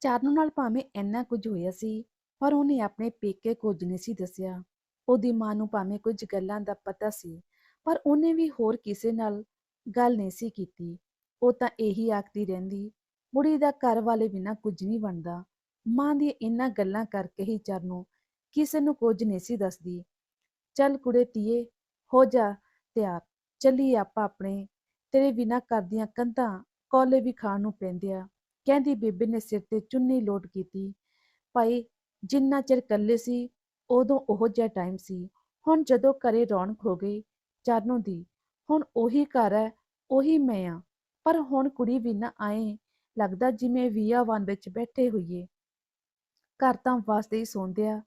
ਚਾਰਨੋ ਨਾਲ ਭਾਵੇਂ ਇੰਨਾ ਕੁਝ ਹੋਇਆ ਸੀ, ਪਰ ਉਹਨੇ ਆਪਣੇ ਪੇਕੇ ਕੁਝ ਨਹੀਂ ਸੀ ਦੱਸਿਆ। ਉਹਦੀ ਮਾਂ ਨੂੰ ਭਾਵੇਂ ਕੁਝ ਗੱਲਾਂ ਦਾ ਪਤਾ ਸੀ, ਪਰ ਉਹਨੇ ਵੀ ਹੋਰ ਕਿਸੇ ਨਾਲ ਗੱਲ ਨਹੀਂ ਸੀ ਕੀਤੀ। ਉਹ ਤਾਂ ਇਹੀ ਆਖਦੀ ਰਹਿੰਦੀ ਬੁੜੀ ਦਾ ਘਰ ਵਾਲੇ ਬਿਨਾਂ ਕੁਝ ਨਹੀਂ ਬਣਦਾ। ਮਾਂ ਦੀ ਇਹਨਾਂ ਗੱਲਾਂ ਕਰਕੇ ਹੀ ਚਰਨੋ ਕਿਸੇ ਨੂੰ ਕੁਝ ਨਹੀਂ ਸੀ ਦੱਸਦੀ। ਚੱਲ ਕੁੜੇ ਤੀਏ, ਹੋ ਜਾ ਤਿਆਰ। ਚੱਲੀਏ ਆਪਾਂ ਆਪਣੇ ਤੇਰੇ ਬਿਨਾਂ ਕਰਦੀਆਂ ਕੰਧਾਂ ਕੋਲੇ ਵੀ ਖਾਣ ਨੂੰ ਪੈਂਦੇ ਆ ਕਹਿੰਦੀ ਬੇਬੇ ਨੇ ਸਿਰ ਤੇ ਚੁੰਨੀ ਲੋਟ ਕੀਤੀ। ਭਾਈ, ਜਿੰਨਾ ਚਿਰ ਇਕੱਲੇ ਸੀ, ਉਦੋਂ ਉਹ ਜਿਹਾ ਟਾਈਮ ਸੀ। ਹੁਣ ਜਦੋਂ ਘਰੇ ਰੌਣਕ ਹੋ ਗਈ ਚਰਨੋਂ ਦੀ, ਹੁਣ ਉਹੀ ਘਰ ਹੈ, ਉਹੀ ਮੈਂ ਆ ਪਰ ਹੁਣ ਕੁੜੀ ਵੀ ਨਾ ਆਏ, ਲੱਗਦਾ ਜਿਵੇਂ ਵੀਆਵਾਨ ਵਿੱਚ ਬੈਠੇ ਹੋਈਏ। ਘਰ ਤਾਂ ਵਸਦੇ ਹੀ ਸੌਂਦੇ ਆ,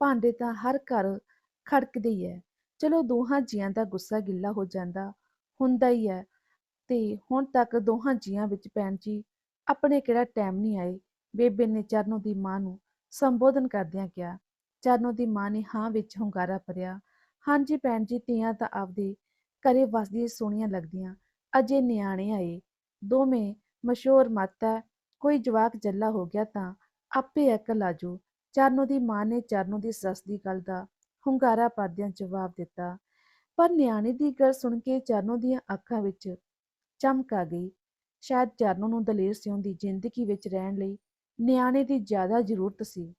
ਭਾਂਡੇ ਤਾਂ ਹਰ ਘਰ ਖੜਕਦੇ ਹੀ ਹੈ। ਚਲੋ ਦੋਹਾਂ ਜੀਆਂ ਦਾ ਗੁੱਸਾ ਗਿੱਲਾ ਹੋ ਜਾਂਦਾ, ਹੁੰਦਾ ਹੀ ਹੈ। ਤੇ ਹੁਣ ਤੱਕ ਦੋਹਾਂ ਜੀਆਂ ਵਿੱਚ ਭੈਣ ਜੀ ਆਪਣੇ ਕਿਹੜਾ ਟਾਈਮ ਨਹੀਂ ਆਏ। ਬੇਬੇ ਨੇ ਚਰਨੋ ਦੀ ਮਾਂ ਨੂੰ ਸੰਬੋਧਨ ਕਰਦਿਆਂ ਕਿਹਾ, ਚਰਨੋ ਦੀ ਮਾਂ ਨੇ ਹਾਂ ਵਿੱਚ ਹੁੰਗਾਰਾ ਭਰਿਆ। ਹਾਂਜੀ ਭੈਣ ਜੀ, ਧੀਆਂ ਤਾਂ ਆਪਦੇ ਘਰੇ ਵਸਦੀਆਂ ਸੋਹਣੀਆਂ ਲੱਗਦੀਆਂ। ਅਜੇ ਨਿਆਣੇ ਆਏ। ਦੋਵੇਂ ਮਸ਼ਹੂਰ ਮੱਤ ਹੈ, ਕੋਈ ਜਵਾਕ ਜੱਲਾ ਹੋ ਗਿਆ ਤਾਂ ਆਪੇ ਅਕਲ ਆਜੂ ਚਰਨੋ ਦੀ ਮਾਂ ਨੇ ਚਰਨੋ ਦੀ ਸੱਸ ਦੀ ਗੱਲ ਦਾ ਹੁੰਗਾਰਾ ਭਰਦਿਆਂ ਜਵਾਬ ਦਿੱਤਾ। ਪਰ ਨਿਆਣੇ ਦੀ ਗੱਲ ਸੁਣ ਕੇ ਚਰਨੋ ਦੀਆਂ ਅੱਖਾਂ ਵਿੱਚ ਚਮਕ ਆ ਗਈ। ਸ਼ਾਇਦ ਚਰਨੋ ਨੂੰ ਦਲੇਰ ਸਿੰਘ ਦੀ ਜ਼ਿੰਦਗੀ ਵਿੱਚ ਰਹਿਣ ਲਈ। ਨਿਆਣੇ ਦੀ ਜ਼ਿਆਦਾ ਜ਼ਰੂਰਤ ਸੀ।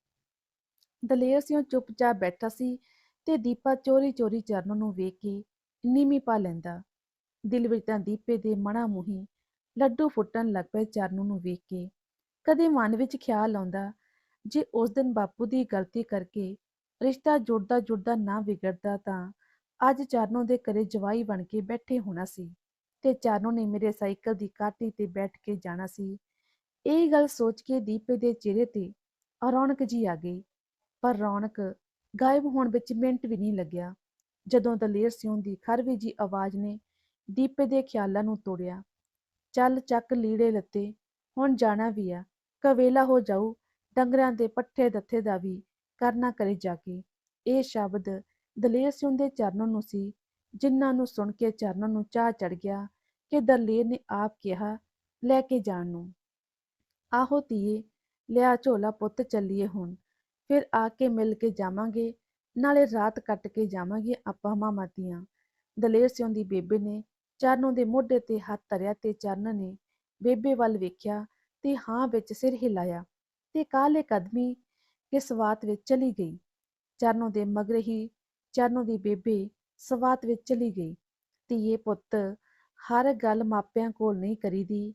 ਦਲੇਰ ਸਿੰਘ ਚੁੱਪਚਾਪ ਬੈਠਾ ਸੀ ਤੇ ਦੀਪਾ ਚੋਰੀ-ਚੋਰੀ ਚਰਨੋ ਨੂੰ ਵੇਖ ਕੇ ਨੀਮੀ ਪਾ ਲੈਂਦਾ। ਦਿਲ ਵਿੱਚ ਤਾਂ ਦੀਪੇ ਦੇ ਮਣਾ ਮੁਹੀ ਲੱਡੂ ਫੁੱਟਣ ਲੱਗ ਪਏ ਚਰਨੂ ਨੂੰ ਵੇਖ ਕੇ। ਕਦੇ ਮਨ ਵਿੱਚ ਖਿਆਲ ਆਉਂਦਾ ਜੇ ਉਸ ਦਿਨ ਬਾਪੂ ਦੀ ਗਲਤੀ ਕਰਕੇ ਰਿਸ਼ਤਾ ਜੁੜਦਾ ਜੁੜਦਾ ਨਾ ਵਿਗੜਦਾ ਤਾਂ ਅੱਜ ਚਰਨੋ ਦੇ ਘਰੇ ਜਵਾਈ ਬਣ ਕੇ ਬੈਠੇ ਹੋਣਾ ਸੀ। ਤੇ ਚਾਨੋ ਨੇ ਮੇਰੇ ਸਾਈਕਲ ਦੀ ਕਾਟੀ ਤੇ ਬੈਠ ਕੇ ਜਾਣਾ ਸੀ। ਇਹ ਗੱਲ ਸੋਚ ਕੇ ਦੀਪੇ ਦੇ ਚਿਹਰੇ ਤੇ ਰੌਣਕ ਜੀ ਆ ਗਈ। ਪਰ ਰੌਣਕ ਗਾਇਬ ਹੋਣ ਵਿੱਚ ਮਿੰਟ ਵੀ ਨਹੀਂ ਲੱਗਿਆ। ਜਦੋਂ ਦਲੇਰ ਸਿਉਂ ਦੀ ਖਰਵੀ ਜੀ ਆਵਾਜ਼ ਨੇ ਦੀਪੇ ਦੇ ਖਿਆਲਾਂ ਨੂੰ ਤੋੜਿਆ। ਚੱਲ ਚੱਕ ਲੀੜੇ ਲੱਤੇ, ਹੁਣ ਜਾਣਾ ਵੀ ਆ। ਕਵੇਲਾ ਹੋ ਜਾਊ, ਡੰਗਰਾਂ ਦੇ ਪੱਠੇ ਦੱਥੇ ਦਾ ਵੀ ਕਰਨਾ ਕਰੇ ਜਾ ਕੇ। ਇਹ ਸ਼ਬਦ ਦਲੇਰ ਸਿੰਘ ਦੇ ਚਰਨਾਂ ਨੂੰ ਸੀ। ਜਿਨ੍ਹਾਂ ਨੂੰ ਸੁਣ ਕੇ ਚਰਨ ਨੂੰ ਚਾਹ ਚੜ ਗਿਆ ਕਿ ਦਲੇਰ ਨੇ ਆਪ ਕਿਹਾ, ਲੈ ਕੇ ਜਾਣ ਨੂੰ। ਆਹੋ ਧੀਏ, ਲਿਆ ਝੋਲਾ ਪੁੱਤ ਚੱਲੀਏ ਹੁਣ, ਫਿਰ ਆ ਕੇ ਮਿਲ ਕੇ ਜਾਵਾਂਗੇ, ਨਾਲੇ ਰਾਤ ਕੱਟ ਕੇ ਜਾਵਾਂਗੇ ਆਪਾਂ ਮਾਮਾ ਧੀਆਂ। ਦਲੇਰ ਸਿਉਂ ਦੀ ਬੇਬੇ ਨੇ ਚਰਨੋਂ ਦੇ ਮੋਢੇ ਤੇ ਹੱਥ ਧਰਿਆ ਤੇ ਚਰਨ ਨੇ ਬੇਬੇ ਵੱਲ ਵੇਖਿਆ ਤੇ ਹਾਂ ਵਿੱਚ ਸਿਰ ਹਿਲਾਇਆ ਤੇ ਕਾਲੇ ਕਦਮੀ ਕੇ ਸਵਾਤ ਵਿੱਚ ਚਲੀ ਗਈ। ਚਰਨੋਂ ਦੇ ਮਗਰ ਹੀ ਚਰਨੋਂ ਦੀ ਬੇਬੇ ਸਵਾਤ ਵਿੱਚ ਚਲੀ ਗਈ। ਧੀਏ ਪੁੱਤ, ਹਰ ਗੱਲ ਮਾਪਿਆਂ ਕੋਲ ਨਹੀਂ ਕਰੀਦੀ।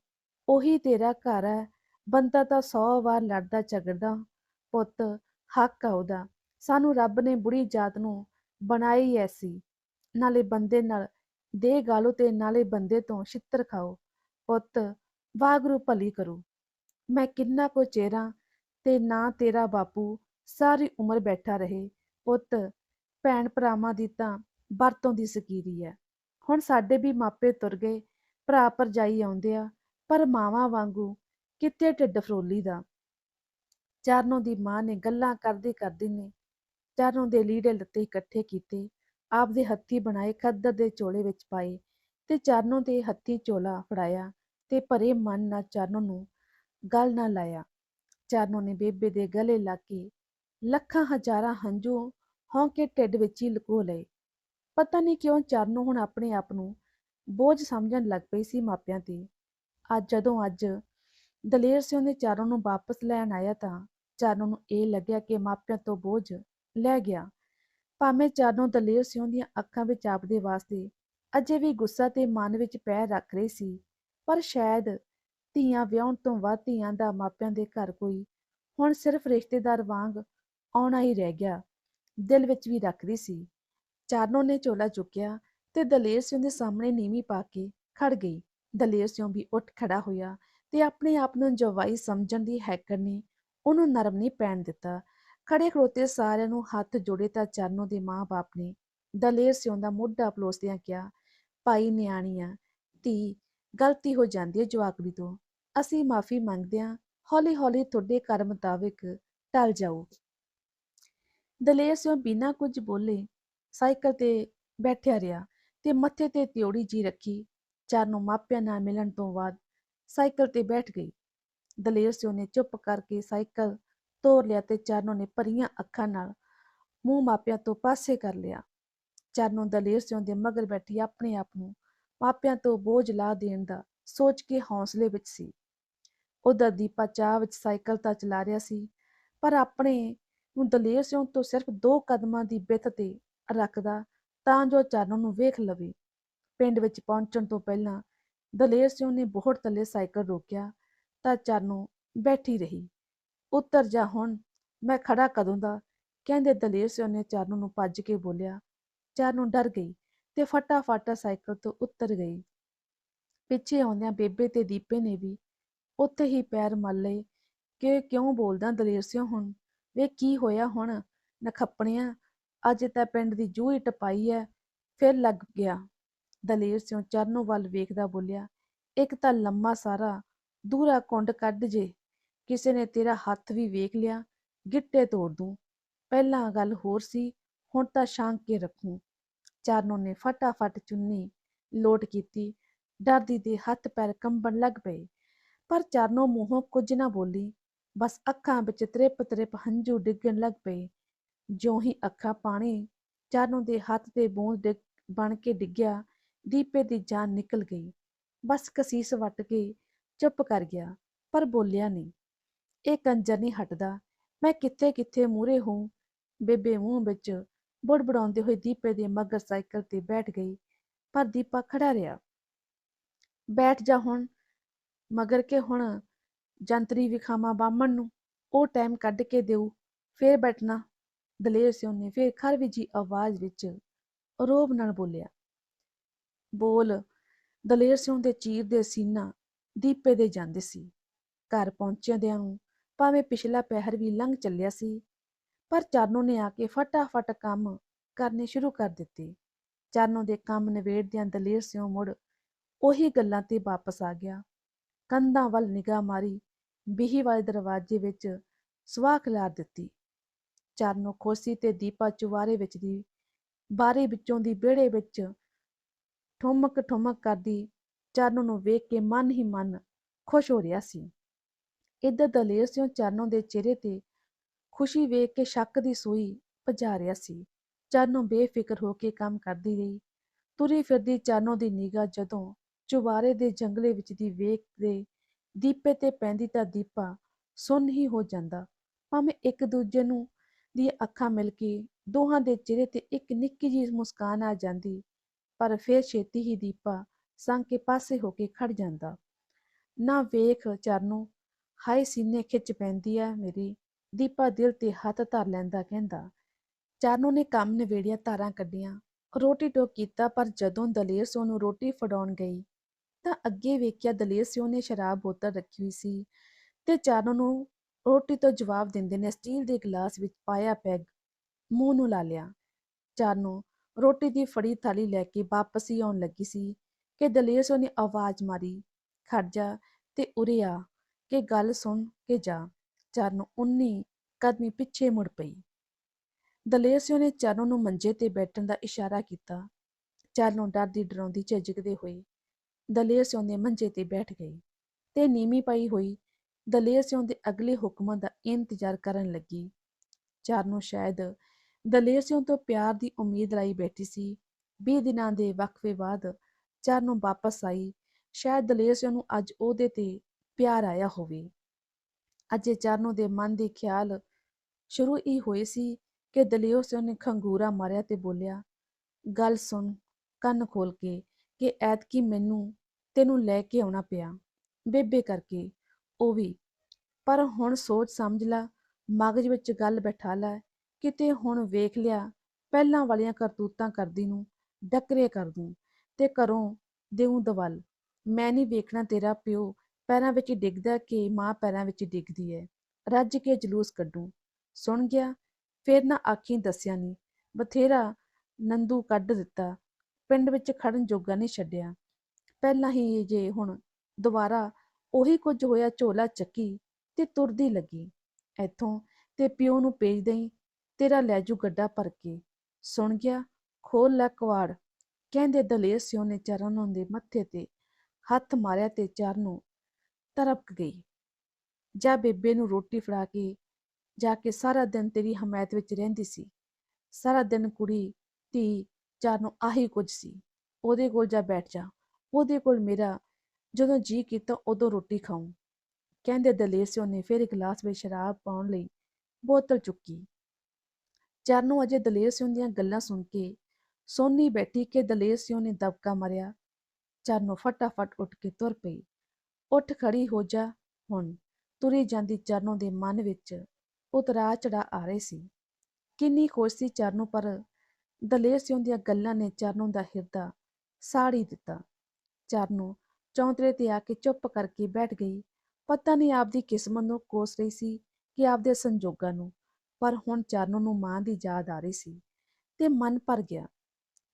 ਉਹੀ ਤੇਰਾ ਘਰ ਹੈ, ਬੰਦਾ ਤਾਂ 100 ਵਾਰ ਲੜਦਾ ਝਗੜਦਾ। ਪੁੱਤ, ਹੱਕ ਆ ਉਹਦਾ। ਸਾਨੂੰ ਰੱਬ ਨੇ ਬੁਰੀ ਜਾਤ ਨੂੰ ਬਣਾਈ ਐਸੀ ਨਾਲੇ ਬੰਦੇ ਨਾਲ, ਦੇ ਗਾਲੋ ਤੇ ਨਾਲੇ ਬੰਦੇ ਤੋਂ ਛਿੱਤਰ ਖਾਓ। ਪੁੱਤ ਵਾਗਰੂ ਭਲੀ ਕਰੂ। ਮੈਂ ਕਿੰਨਾ ਕੋ ਚਿਹਰਾ ਤੇ ਨਾ ਤੇਰਾ ਬਾਪੂ, ਸਾਰੀ ਉਮਰ ਬੈਠਾ ਰਹੇ। ਪੁੱਤ, ਭੈਣ ਭਰਾਵਾਂ ਦੀ ਤਾਂ ਵਰਤੋਂ ਦੀ ਸਕੀਰੀ ਹੈ। ਹੁਣ ਸਾਡੇ ਵੀ ਮਾਪੇ ਤੁਰ ਗਏ, ਭਰਾ ਭਰਜਾਈ ਆਉਂਦੇ ਆ, ਪਰ ਮਾਵਾਂ ਵਾਂਗੂ ਕਿਤੇ ਢਿੱਡ ਫਰੋਲੀ ਦਾ। ਚਰਨੋਂ ਦੀ ਮਾਂ ਨੇ ਗੱਲਾਂ ਕਰਦੇ ਕਰਦੇ ਨੇ, ਚਰਨੋਂ ਦੇ ਲੀੜੇ ਲੱਤੇ ਇਕੱਠੇ ਕੀਤੇ, ਆਪਦੇ ਹੱਥੀ ਬਣਾਏ ਖੱਦਰ ਦੇ ਚੋਲੇ ਵਿੱਚ ਪਾਏ ਤੇ ਚਰਨੋਂ ਦੇ ਹੱਥੀ ਚੋਲਾ ਫੜਾਇਆ ਤੇ ਭਰੇ ਮਨ ਨਾਲ ਚਰਨੋਂ ਨੂੰ ਗਲ ਨਾ ਲਾਇਆ। ਚਰਨੋਂ ਨੇ ਬੇਬੇ ਦੇ ਗਲੇ ਲਾ ਕੇ ਲੱਖਾਂ ਹਜ਼ਾਰਾਂ ਹੰਝੂ ਹੌਂਕੇ ਢਿੱਡ ਵਿੱਚ ਹੀ ਲੁਕੋ ਲਏ। ਪਤਾ ਨਹੀਂ ਕਿਉਂ ਚਰਨੋਂ ਹੁਣ ਆਪਣੇ ਆਪ ਨੂੰ ਬੋਝ ਸਮਝਣ ਲੱਗ ਪਈ ਸੀ ਮਾਪਿਆਂ ਤੇ। ਅੱਜ ਜਦੋਂ ਅੱਜ ਦਲੇਰ ਸਿੰਘ ਨੇ ਚਾਰੋਂ ਨੂੰ ਵਾਪਸ ਲੈਣ ਆਇਆ ਤਾਂ ਚਾਰੋਂ ਨੂੰ ਇਹ ਲੱਗਿਆ ਕਿ ਮਾਪਿਆਂ ਤੋਂ ਬੋਝ ਲੈ ਗਿਆ। ਭਾਵੇਂ ਚਾਰੋਂ ਦਲੇਰ ਸਿੰਘ ਦੀਆਂ ਅੱਖਾਂ ਵਿੱਚ ਆਪਦੇ ਵਾਸਤੇ ਅਜੇ ਵੀ ਗੁੱਸਾ ਤੇ ਮਨ ਵਿੱਚ ਪੈਰ ਰੱਖ ਰਹੀ ਸੀ, ਪਰ ਸ਼ਾਇਦ ਧੀਆਂ ਵਿਆਹਣ ਤੋਂ ਵੱਧ ਧੀਆਂ ਦਾ ਮਾਪਿਆਂ ਦੇ ਘਰ ਕੋਈ ਹੁਣ ਸਿਰਫ ਰਿਸ਼ਤੇਦਾਰ ਵਾਂਗ ਆਉਣਾ ਹੀ ਰਹਿ ਗਿਆ, ਦਿਲ ਵਿੱਚ ਵੀ ਰੱਖਦੀ ਸੀ। ਚਾਰਨੋ ਨੇ ਝੋਲਾ ਚੁੱਕਿਆ ਤੇ ਦਲੇਰ ਸਿੰਘ ਦੇ ਸਾਹਮਣੇ ਨੀਵੀਂ ਪਾ ਕੇ ਖੜ ਗਈ। ਦਲੇਰ ਸਿੰਘ ਵੀ ਉੱਠ ਖੜਾ ਹੋਇਆ ਤੇ ਆਪਣੇ ਆਪ ਨੂੰ ਜਵਾਈ ਸਮਝਣ ਦੀ ਹੈਕਰ ਨੇ ਉਹਨੂੰ ਨਰਮ ਨਹੀਂ ਪੈਣ ਦਿੱਤਾ। ਖੜੇ ਖੜੋਤੇ ਸਾਰਿਆਂ ਨੂੰ ਹੱਥ ਜੋੜੇ ਤਾਂ ਚਰਨੋਂ ਦੇ ਮਾਂ-ਬਾਪ ਨੇ ਦਲੇਰ ਸਿੰਘ ਦਾ ਮੋਢਾ ਪਲੋਸਦਿਆਂ ਕਿਹਾ, ਭਾਈ ਨਿਆਣੀਆਂ, ਧੀ, ਗਲਤੀ ਹੋ ਜਾਂਦੀ ਹੈ ਜਵਾਕੜੀ ਤੋਂ। ਅਸੀਂ ਮਾਫੀ ਮੰਗਦੇ ਹਾਂ ਹੌਲੀ ਹੌਲੀ ਤੁਹਾਡੇ ਕਰ ਮੁਤਾਬਿਕ ਟਲ ਜਾਓ। ਦਲੇਰ ਸਿੰਘ ਬਿਨਾਂ ਕੁਝ ਬੋਲੇ ਸਾਈਕਲ ਤੇ ਬੈਠਿਆ ਰਿਹਾ ਤੇ ਮੱਥੇ ਤੇ ਤਿਉੜੀ ਜੀ ਰੱਖੀ। ਚਰਨੋਂ ਮਾਪਿਆਂ ਨਾਲ ਮਿਲਣ ਤੋਂ ਬਾਅਦ ਸਾਈਕਲ ਤੇ ਬੈਠ ਗਈ। ਦਲੇਰ ਸਿਉ ਨੇ ਚੁੱਪ ਕਰਕੇ ਸਾਈਕਲ ਤੋਰ ਲਿਆ ਤੇ ਚਰਨੋਂ ਨੇ ਭਰੀਆਂ ਅੱਖਾਂ ਨਾਲ ਮੂੰਹ ਮਾਪਿਆਂ ਤੋਂ ਪਾਸੇ ਕਰ ਲਿਆ। ਚਰਨੋਂ ਦਲੇਰ ਸਿਉ ਦੇ ਮਗਰ ਬੈਠੀ ਆਪਣੇ ਆਪ ਨੂੰ ਮਾਪਿਆਂ ਤੋਂ ਬੋਝ ਲਾ ਦੇਣ ਦਾ ਸੋਚ ਕੇ ਹੌਸਲੇ ਵਿੱਚ ਸੀ। ਉਧਰ ਦੀਪਾ ਚਾਹ ਵਿੱਚ ਸਾਈਕਲ ਤਾਂ ਚਲਾ ਰਿਹਾ ਸੀ, ਪਰ ਆਪਣੇ ਨੂੰ ਦਲੇਰ ਸਿਉ ਤੋਂ ਸਿਰਫ ਦੋ ਕਦਮਾਂ ਦੀ ਬਿੱਤ ਤੇ ਰੱਖਦਾ ਤਾਂ ਜੋ ਚਰਨੋਂ ਨੂੰ ਵੇਖ ਲਵੇ। ਪਿੰਡ ਵਿੱਚ ਪਹੁੰਚਣ ਤੋਂ ਪਹਿਲਾਂ ਦਲੇਰ ਸਿਉ ਨੇ ਬਹੁਤ ਥੱਲੇ ਸਾਈਕਲ ਰੋਕਿਆ ਤਾਂ ਚਰਨੋਂ ਬੈਠੀ ਰਹੀ। ਉੱਤਰ ਜਾ ਹੁਣ, ਮੈਂ ਖੜਾ ਕਦੋਂ ਦਾ? ਕਹਿੰਦੇ ਦਲੇਰ ਸਿਉ ਨੇ ਚਰਨੋਂ ਨੂੰ ਭੱਜ ਕੇ ਬੋਲਿਆ। ਚਰਨੋਂ ਡਰ ਗਈ ਤੇ ਫਟਾਫਟ ਸਾਈਕਲ ਤੋਂ ਉੱਤਰ ਗਈ। ਪਿੱਛੇ ਆਉਂਦਿਆਂ ਬੇਬੇ ਤੇ ਦੀਪੇ ਨੇ ਵੀ ਉੱਥੇ ਹੀ ਪੈਰ ਮਲ ਲਏ ਕਿ ਕਿਉਂ ਬੋਲਦਾ ਦਲੇਰ ਸਿਉ ਹੁਣ? ਵੇ ਕੀ ਹੋਇਆ ਹੁਣ? ਨਖੱਪਣਿਆ ਅੱਜ ਤਾਂ ਪਿੰਡ ਦੀ ਜੂਹ ਹੀ ਟਪਾਈ ਐ, ਫਿਰ ਲੱਗ ਗਿਆ। ਦਲੇਰ ਸਿਉ ਚਰਨੋਂ ਵੱਲ ਵੇਖਦਾ ਬੋਲਿਆ, ਇੱਕ ਤਾਂ ਲੰਮਾ ਸਾਰਾ, ਦੂਰਾ ਕੁੰਡ ਕੱਢ ਜੇ। ਕਿਸੇ ਨੇ ਤੇਰਾ ਹੱਥ ਵੀ ਵੇਖ ਲਿਆ, ਗਿੱਟੇ ਤੋੜ ਦੂੰ। ਪਹਿਲਾਂ ਗੱਲ ਹੋਰ ਸੀ, ਹੁਣ ਤਾਂ ਛਾਂਕ ਕੇ ਰੱਖੂੰ। ਚਰਨੋਂ ਨੇ ਫਟਾਫਟ ਚੁੰਨੀ ਲੋਟ ਕੀਤੀ। ਡਰਦੀ ਦੇ ਹੱਥ ਪੈਰ ਕੰਬਣ ਲੱਗ ਪਏ। ਪਰ ਚਰਨੋਂ ਮੂੰਹੋਂ ਕੁਝ ਨਾ ਬੋਲੀ। ਬਸ ਅੱਖਾਂ ਵਿੱਚ ਤ੍ਰਿਪ ਤ੍ਰਿਪ ਹੰਝੂ ਡਿੱਗਣ ਲੱਗ ਪਏ। ਜਿਉਂ ਹੀ ਅੱਖਾਂ ਪਾਣੀ ਚਰਨੋਂ ਦੇ ਹੱਥ ਤੇ ਬੂੰਦ ਡਿੱਗ ਬਣ ਕੇ ਡਿੱਗਿਆ, ਦੀਪੇ ਦੀ ਜਾਨ ਨਿਕਲ ਗਈ। ਬਸ ਕਸੀਸ ਵੱਟ ਕੇ ਚੁੱਪ ਕਰ ਗਿਆ, ਪਰ ਬੋਲਿਆ ਨਹੀਂ। ਇਹ ਕੰਜਰ ਨਹੀਂ ਹਟਦਾ। ਮੈਂ ਕਿੱਥੇ ਕਿੱਥੇ ਮੂਰੇ ਹੂੰ ਬੇਬੇ ਮੂੰਹ ਵਿੱਚ ਬੁੜਬੜਾਉਂਦੇ ਹੋਏ ਦੀਪੇ ਦੇ ਮਗਰ ਸਾਈਕਲ ਤੇ ਬੈਠ ਗਈ, ਪਰ ਦੀਪਾ ਖੜਾ ਰਿਹਾ। ਬੈਠ ਜਾ ਹੁਣ, ਮਗਰ ਕੇ ਹੁਣ ਜੰਤਰੀ ਵਿਖਾਵਾਂ ਬਾਮਣ ਨੂੰ। ਉਹ ਟਾਈਮ ਕੱਢ ਕੇ ਦੇਊ, ਫੇਰ ਬੈਠਣਾ। ਦਲੇਰ ਸਿਉ ਨੇ ਫਿਰ ਖਰਵੀ ਜੀ ਆਵਾਜ਼ ਵਿੱਚ ਰੋਬ ਨਾਲ ਬੋਲਿਆ, ਬੋਲ, ਦਲੇਰ ਸਿਉ ਦੇ ਚੀਰ ਦੇ ਸੀਨਾ ਦੀਪੇ ਦੇ ਜਾਂਦੇ ਸੀ। ਘਰ ਪਹੁੰਚਦਿਆਂ ਨੂੰ ਭਾਵੇਂ ਪਿਛਲਾ ਪਹਿਰ ਵੀ ਲੰਘ ਚੱਲਿਆ ਸੀ, ਪਰ ਚਰਨੋਂ ਨੇ ਆ ਕੇ ਫਟਾਫਟ ਕੰਮ ਕਰਨੇ ਸ਼ੁਰੂ ਕਰ ਦਿੱਤੇ। ਚਰਨੋਂ ਦੇ ਕੰਮ ਨਿਬੇੜਦਿਆਂ ਦਲੇਰ ਸਿਉ ਮੁੜ ਉਹੀ ਗੱਲਾਂ ਤੇ ਵਾਪਸ ਆ ਗਿਆ। ਕੰਧਾਂ ਵੱਲ ਨਿਗਾਹ ਮਾਰੀ, ਬੀਹੀ ਵਾਲੇ ਦਰਵਾਜ਼ੇ ਵਿੱਚ ਸਵਾਹ ਖਿਲਾਰ ਦਿੱਤੀ। ਚਰਨੋਂ ਖੋਸੀ ਤੇ ਦੀਪਾ ਚੁਵਾਰੇ ਵਿੱਚ ਦੀ, ਬਾਰੀ ਵਿੱਚੋਂ ਦੀ ਵਿਹੜੇ ਵਿੱਚ ਠੁਮਕ ਠੁਮਕ ਕਰਦੀ, ਚਰਨੋਂ ਨੂੰ ਵੇਖ ਕੇ ਮਨ ਹੀ ਮਨ ਖੁਸ਼ ਹੋ ਰਿਹਾ ਸੀ। ਇੱਧਰ ਦਲੇਰ ਸਿਉ ਚਰਨੋਂ ਦੇ ਚਿਹਰੇ ਤੇ ਖੁਸ਼ੀ ਵੇਖ ਕੇ ਸ਼ੱਕ ਦੀ ਸੂਈ ਭਜਾ ਰਿਹਾ ਸੀ। ਚਰਨੋਂ ਬੇਫਿਕਰ ਹੋ ਕੇ ਕੰਮ ਕਰਦੀ ਰਹੀ। ਤੁਰੀ ਫਿਰਦੀ ਚਰਨੋਂ ਦੀ ਨਿਗਾਹ ਜਦੋਂ ਚੁਬਾਰੇ ਦੇ ਜੰਗਲੇ ਵਿੱਚ ਦੀ ਵੇਖ ਦੇ ਦੀਪੇ ਤੇ ਪੈਂਦੀ ਤਾਂ ਦੀਪਾ ਸੁੰਨ ਹੀ ਹੋ ਜਾਂਦਾ। ਭਾਵੇਂ ਇੱਕ ਦੂਜੇ ਨੂੰ ਦੀਆਂ ਅੱਖਾਂ ਮਿਲ ਕੇ ਦੋਹਾਂ ਦੇ ਚਿਹਰੇ ਤੇ ਇੱਕ ਨਿੱਕੀ ਜਿਹੀ ਮੁਸਕਾਨ ਆ ਜਾਂਦੀ, ਪਰ ਫਿਰ ਛੇਤੀ ਹੀ ਦੀਪਾ ਸੰਗ ਕੇ ਪਾਸੇ ਹੋ ਕੇ ਖੜ ਜਾਂਦਾ। ਨਾ ਵੇਖ ਚਰਨੋਂ, ਹਾਏ ਸੀਨੇ ਖਿੱਚ ਪੈਂਦੀ ਆ ਮੇਰੀ। ਦੀਪਾ ਦਿਲ ਤੇ ਹੱਥ ਧਰ ਲੈਂਦਾ ਕਹਿੰਦਾ। ਚਰਨੋਂ ਨੇ ਕੰਮ ਨਿਬੇੜਿਆ ਤਾਰਾਂ ਕੱਢੀਆਂ। ਰੋਟੀ ਟੋਕ ਕੀਤਾ, ਪਰ ਜਦੋਂ ਦਲੇਰ ਸਿਉ ਨੂੰ ਰੋਟੀ ਫੜਾਉਣ ਗਈ, ਤਾਂ ਅੱਗੇ ਵੇਖਿਆ ਦਲੇਰ ਸਿਓ ਨੇ ਸ਼ਰਾਬ ਬੋਤਲ ਰੱਖੀ ਹੋਈ ਸੀ ਤੇ ਚਰਨੋਂ ਨੂੰ ਰੋਟੀ ਤੋਂ ਜਵਾਬ ਦਿੰਦੇ ਨੇ, ਸਟੀਲ ਦੇ ਗਲਾਸ ਵਿੱਚ ਪਾਇਆ ਪੈਗ, ਮੂੰਹ ਨੂੰ ਲਾ ਲਿਆ। ਚਰਨੋਂ ਰੋਟੀ ਦੀ ਫੜੀ ਥਾਲੀ ਲੈ ਕੇ ਵਾਪਸ ਹੀ ਆਉਣ ਲੱਗੀ ਸੀ ਕਿ ਦਲੇਰ ਸਿਉ ਨੇ ਆਵਾਜ਼ ਮਾਰੀ, ਖੜ ਜਾ ਤੇ ਉਰੇ ਆ, ਕਿ ਗੱਲ ਸੁਣ ਕੇ ਜਾ। ਚਰਨੋਂ ਉਨੀ ਕਦਮੀ ਪਿੱਛੇ ਮੁੜ ਪਈ। ਦਲੇਰ ਸਿਉ ਨੇ ਚਰਨੋਂ ਨੂੰ ਮੰਜੇ ਤੇ ਬੈਠਣ ਦਾ ਇਸ਼ਾਰਾ ਕੀਤਾ। ਚਰਨੋਂ ਡਰਦੀ ਡਰਾਉਂਦੀ ਝਿਜਕਦੇ ਹੋਏ ਦਲੇਰ ਸਿਉ ਦੇ ਮੰਜੇ ਤੇ ਬੈਠ ਗਈ ਤੇ ਨੀਮੀ ਪਈ ਹੋਈ ਦਲੇਰ ਸਿੰਘ ਦੇ ਅਗਲੇ ਹੁਕਮਾਂ ਦਾ ਇੰਤਜ਼ਾਰ ਕਰਨ ਲੱਗੀ। ਚਾਰਨੋ ਸ਼ਾਇਦ ਦਲੇਰ ਸਿੰਘ ਤੋਂ ਪਿਆਰ ਦੀ ਉਮੀਦ ਲਈ ਬੈਠੀ ਸੀ। 20 ਦਿਨਾਂ ਦੇ ਵਕਫੇ ਬਾਅਦ ਚਰਨੋਂ ਵਾਪਸ ਆਈ। ਸ਼ਾਇਦ ਦਲੇਰ ਸਿੰਘ ਨੂੰ ਅੱਜ ਉਹਦੇ ਤੇ ਪਿਆਰ ਆਇਆ ਹੋਵੇ। ਅਜੇ ਚਰਨੋਂ ਦੇ ਮਨ ਦੇ ਖਿਆਲ ਸ਼ੁਰੂ ਹੀ ਹੋਏ ਸੀ ਕਿ ਦਲੇਰ ਸਿੰਘ ਨੇ ਖੰਗੂਰਾ ਮਾਰਿਆ ਤੇ ਬੋਲਿਆ, ਗੱਲ ਸੁਣ, ਕੰਨ ਖੋਲ ਕੇ ਕਿ ਐਤਕੀ ਮੈਨੂੰ ਤੈਨੂੰ ਲੈ ਕੇ ਆਉਣਾ ਪਿਆ। ਬੇਬੇ ਕਰਕੇ ਉਹ ਵੀ। ਪਰ ਹੁਣ ਸੋਚ ਸਮਝ ਲੈ, ਮਗਜ ਵਿੱਚ ਗੱਲ ਬਿਠਾ ਲੈ, ਕਿਤੇ ਹੁਣ ਵੇਖ ਲਿਆ, ਪਹਿਲਾਂ ਵਾਲੀਆਂ ਕਰਤੂਤਾਂ ਕਰਦੀ ਨੂੰ, ਡੱਕਰੇ ਕਰ ਦੂੰ ਤੇ ਘਰੋਂ ਦੇਉਂ ਦਵਲ। ਮੈਂ ਨਹੀਂ ਵੇਖਣਾ ਤੇਰਾ ਪਿਓ, ਪੈਰਾਂ ਵਿੱਚ ਡਿੱਗਦਾ ਕਿ ਮਾਂ ਪੈਰਾਂ ਵਿੱਚ ਡਿੱਗਦੀ ਹੈ ਰੱਜ ਕੇ ਜਲੂਸ ਕੱਢੂ। ਸੁਣ ਗਿਆ, ਫੇਰ ਨਾ ਆਖੀ ਦੱਸਿਆ ਨਹੀਂ ਬਥੇਰਾ ਨੰਦੂ ਕੱਢ ਦਿੱਤਾ। ਪਿੰਡ ਵਿੱਚ ਖੜਨ ਜੋਗਾ ਨਹੀਂ ਛੱਡਿਆ। ਪਹਿਲਾਂ ਹੀ ਜੇ ਹੁਣ ਦੁਬਾਰਾ ਉਹੀ ਕੁਝ ਹੋਇਆ ਝੋਲਾ ਚੱਕੀ ਤੇ ਤੁਰਦੀ ਲੱਗੀ। ਇੱਥੋਂ ਤੇ ਪਿਓ ਨੂੰ ਭੇਜ ਦਈ, ਤੇਰਾ ਲੈ ਜੂ ਗੱਡਾ ਭਰ ਕੇ। ਸੁਣ ਗਿਆ, ਖੋਲ ਲੈ ਕਵਾੜ। ਕਹਿੰਦੇ ਦਲੇਰ ਸਿਉ ਨੇ ਚਰਨੋਂ ਦੇ ਮੱਥੇ ਤੇ, ਹੱਥ ਮਾਰਿਆ ਤੇ ਚਰ ਨੂੰ ਤਰਪਕ ਗਈ। ਜਾ ਬੇਬੇ ਨੂੰ ਰੋਟੀ ਫੜਾ ਕੇ, ਜਾ ਕੇ ਸਾਰਾ ਦਿਨ ਤੇਰੀ ਹਮਾਇਤ ਵਿੱਚ ਰਹਿੰਦੀ ਸੀ। ਸਾਰਾ ਦਿਨ ਕੁੜੀ, ਧੀ ਚਾਰ ਨੂੰ ਆਹੀ ਕੁਝ ਸੀ। ਉਹਦੇ ਕੋਲ ਜਾ ਬੈਠ ਜਾ। ਉਹਦੇ ਕੋਲ ਮੇਰਾ ਜਦੋਂ ਜੀ ਕੀਤਾ, ਉਦੋਂ ਰੋਟੀ ਖਾਉਂ ਕਹਿੰਦੇ ਦਲੇਰ ਸਿਉ ਨੇ ਫਿਰ ਇੱਕ ਗਲਾਸ ਵਿੱਚ ਸ਼ਰਾਬ ਪਾਉਣ ਲਈ ਬੋਤਲ ਚੁੱਕੀ। ਚਰਨੋਂ ਅਜੇ ਦਲੇਰ ਸਿਉ ਦੀਆਂ ਗੱਲਾਂ ਸੁਣ ਕੇ ਸੋਨੀ ਬੈਠੀ ਕਿ ਦਲੇਰ ਸਿਉ ਨੇ ਦਬਕਾ ਮਾਰਿਆ। ਚਰਨੋਂ ਫਟਾਫਟ ਉੱਠ ਕੇ ਤੁਰ ਪਈ। ਉੱਠ ਖੜੀ ਹੋ ਜਾ ਹੁਣ। ਤੁਰੀ ਜਾਂਦੀ ਚਰਨੋਂ ਦੇ ਮਨ ਵਿੱਚ ਉਤਰਾ ਚੜਾ ਆ ਰਹੇ ਸੀ। ਕਿੰਨੀ ਖੁਸ਼ ਸੀ ਚਰਨੋਂ, ਪਰ ਦਲੇਰ ਸਿੰਘ ਦੀਆਂ ਗੱਲਾਂ ਨੇ ਚਰਨੋਂ ਦਾ ਹਿਰਦਾ ਸਾੜੀ ਦਿੱਤਾ। ਚਰਨੋਂ ਚੌਂਤਰੇ ਤੇ ਆ ਕੇ ਚੁੱਪ ਕਰਕੇ ਬੈਠ ਗਈ। ਪਤਾ ਨਹੀਂ ਆਪਦੀ ਕਿਸਮਤ ਨੂੰ ਕੋਸ ਰਹੀ ਸੀ ਕਿ ਆਪਦੇ ਸੰਜੋਗਾਂ ਨੂੰ, ਪਰ ਹੁਣ ਚਰਨੋਂ ਨੂੰ ਮਾਂ ਦੀ ਯਾਦ ਆ ਰਹੀ ਸੀ ਤੇ ਮਨ ਭਰ ਗਿਆ।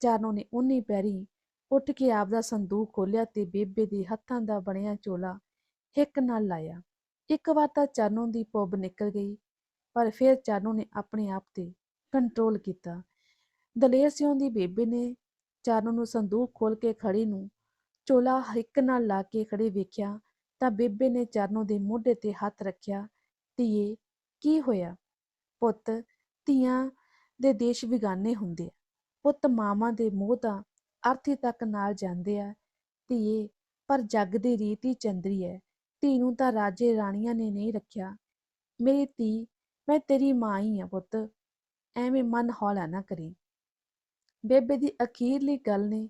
ਚਾਰਨੋ ਨੇ ਉਨੀ ਪੈਰੀ ਉੱਠ ਕੇ ਆਪਦਾ ਸੰਦੂਕ ਖੋਲਿਆ ਤੇ ਬੇਬੇ ਦੇ ਹੱਥਾਂ ਦਾ ਬਣਿਆ ਚੋਲਾ ਹਿੱਕ ਨਾਲ ਲਾਇਆ। ਇੱਕ ਵਾਰ ਤਾਂ ਚਰਨੋਂ ਦੀ ਪੁੱਬ ਨਿਕਲ ਗਈ, ਪਰ ਫਿਰ ਚਰਨੋਂ ਨੇ ਆਪਣੇ ਆਪ ਤੇ ਕੰਟਰੋਲ ਕੀਤਾ। ਦਲੇਰ ਸਿਉਂ ਦੀ ਬੇਬੇ ਨੇ ਚਰਨੋਂ ਨੂੰ ਸੰਦੂਕ ਖੋਲ ਕੇ ਖੜੀ ਨੂੰ ਚੋਲਾ ਹਿੱਕ ਨਾਲ ਲਾ ਕੇ ਖੜੇ ਵੇਖਿਆ ਤਾਂ ਬੇਬੇ ਨੇ ਚਰਨੋ ਦੇ ਮੋਢੇ ਤੇ ਹੱਥ ਰੱਖਿਆ, ਧੀਏ, ਕੀ ਹੋਇਆ? ਪੁੱਤ, ਧੀਆਂ ਦੇ ਦੇਸ਼ ਵਿਗਾਨੇ ਹੁੰਦੇ ਆ, ਪੁੱਤ ਮਾਵਾਂ ਦੇ ਮੋਹ ਤਾਂ ਅਰਥੀ ਤੱਕ ਨਾਲ ਜਾਂਦੇ ਆ, ਧੀਏ, ਪਰ ਜੱਗ ਦੀ ਰੀਤ ਹੀ ਚੰਦਰੀ ਹੈ ਧੀ ਨੂੰ ਤਾਂ ਰਾਜੇ ਰਾਣੀਆਂ ਨੇ ਨਹੀਂ ਰੱਖਿਆ। ਮੇਰੀ ਧੀ, ਮੈਂ ਤੇਰੀ ਮਾਂ ਹੀ ਆ, ਪੁੱਤ, ਐਵੇਂ ਮਨ ਹੌਲਾ ਨਾ ਕਰੀ। ਬੇਬੇ ਦੀ ਅਖੀਰਲੀ ਗੱਲ ਨੇ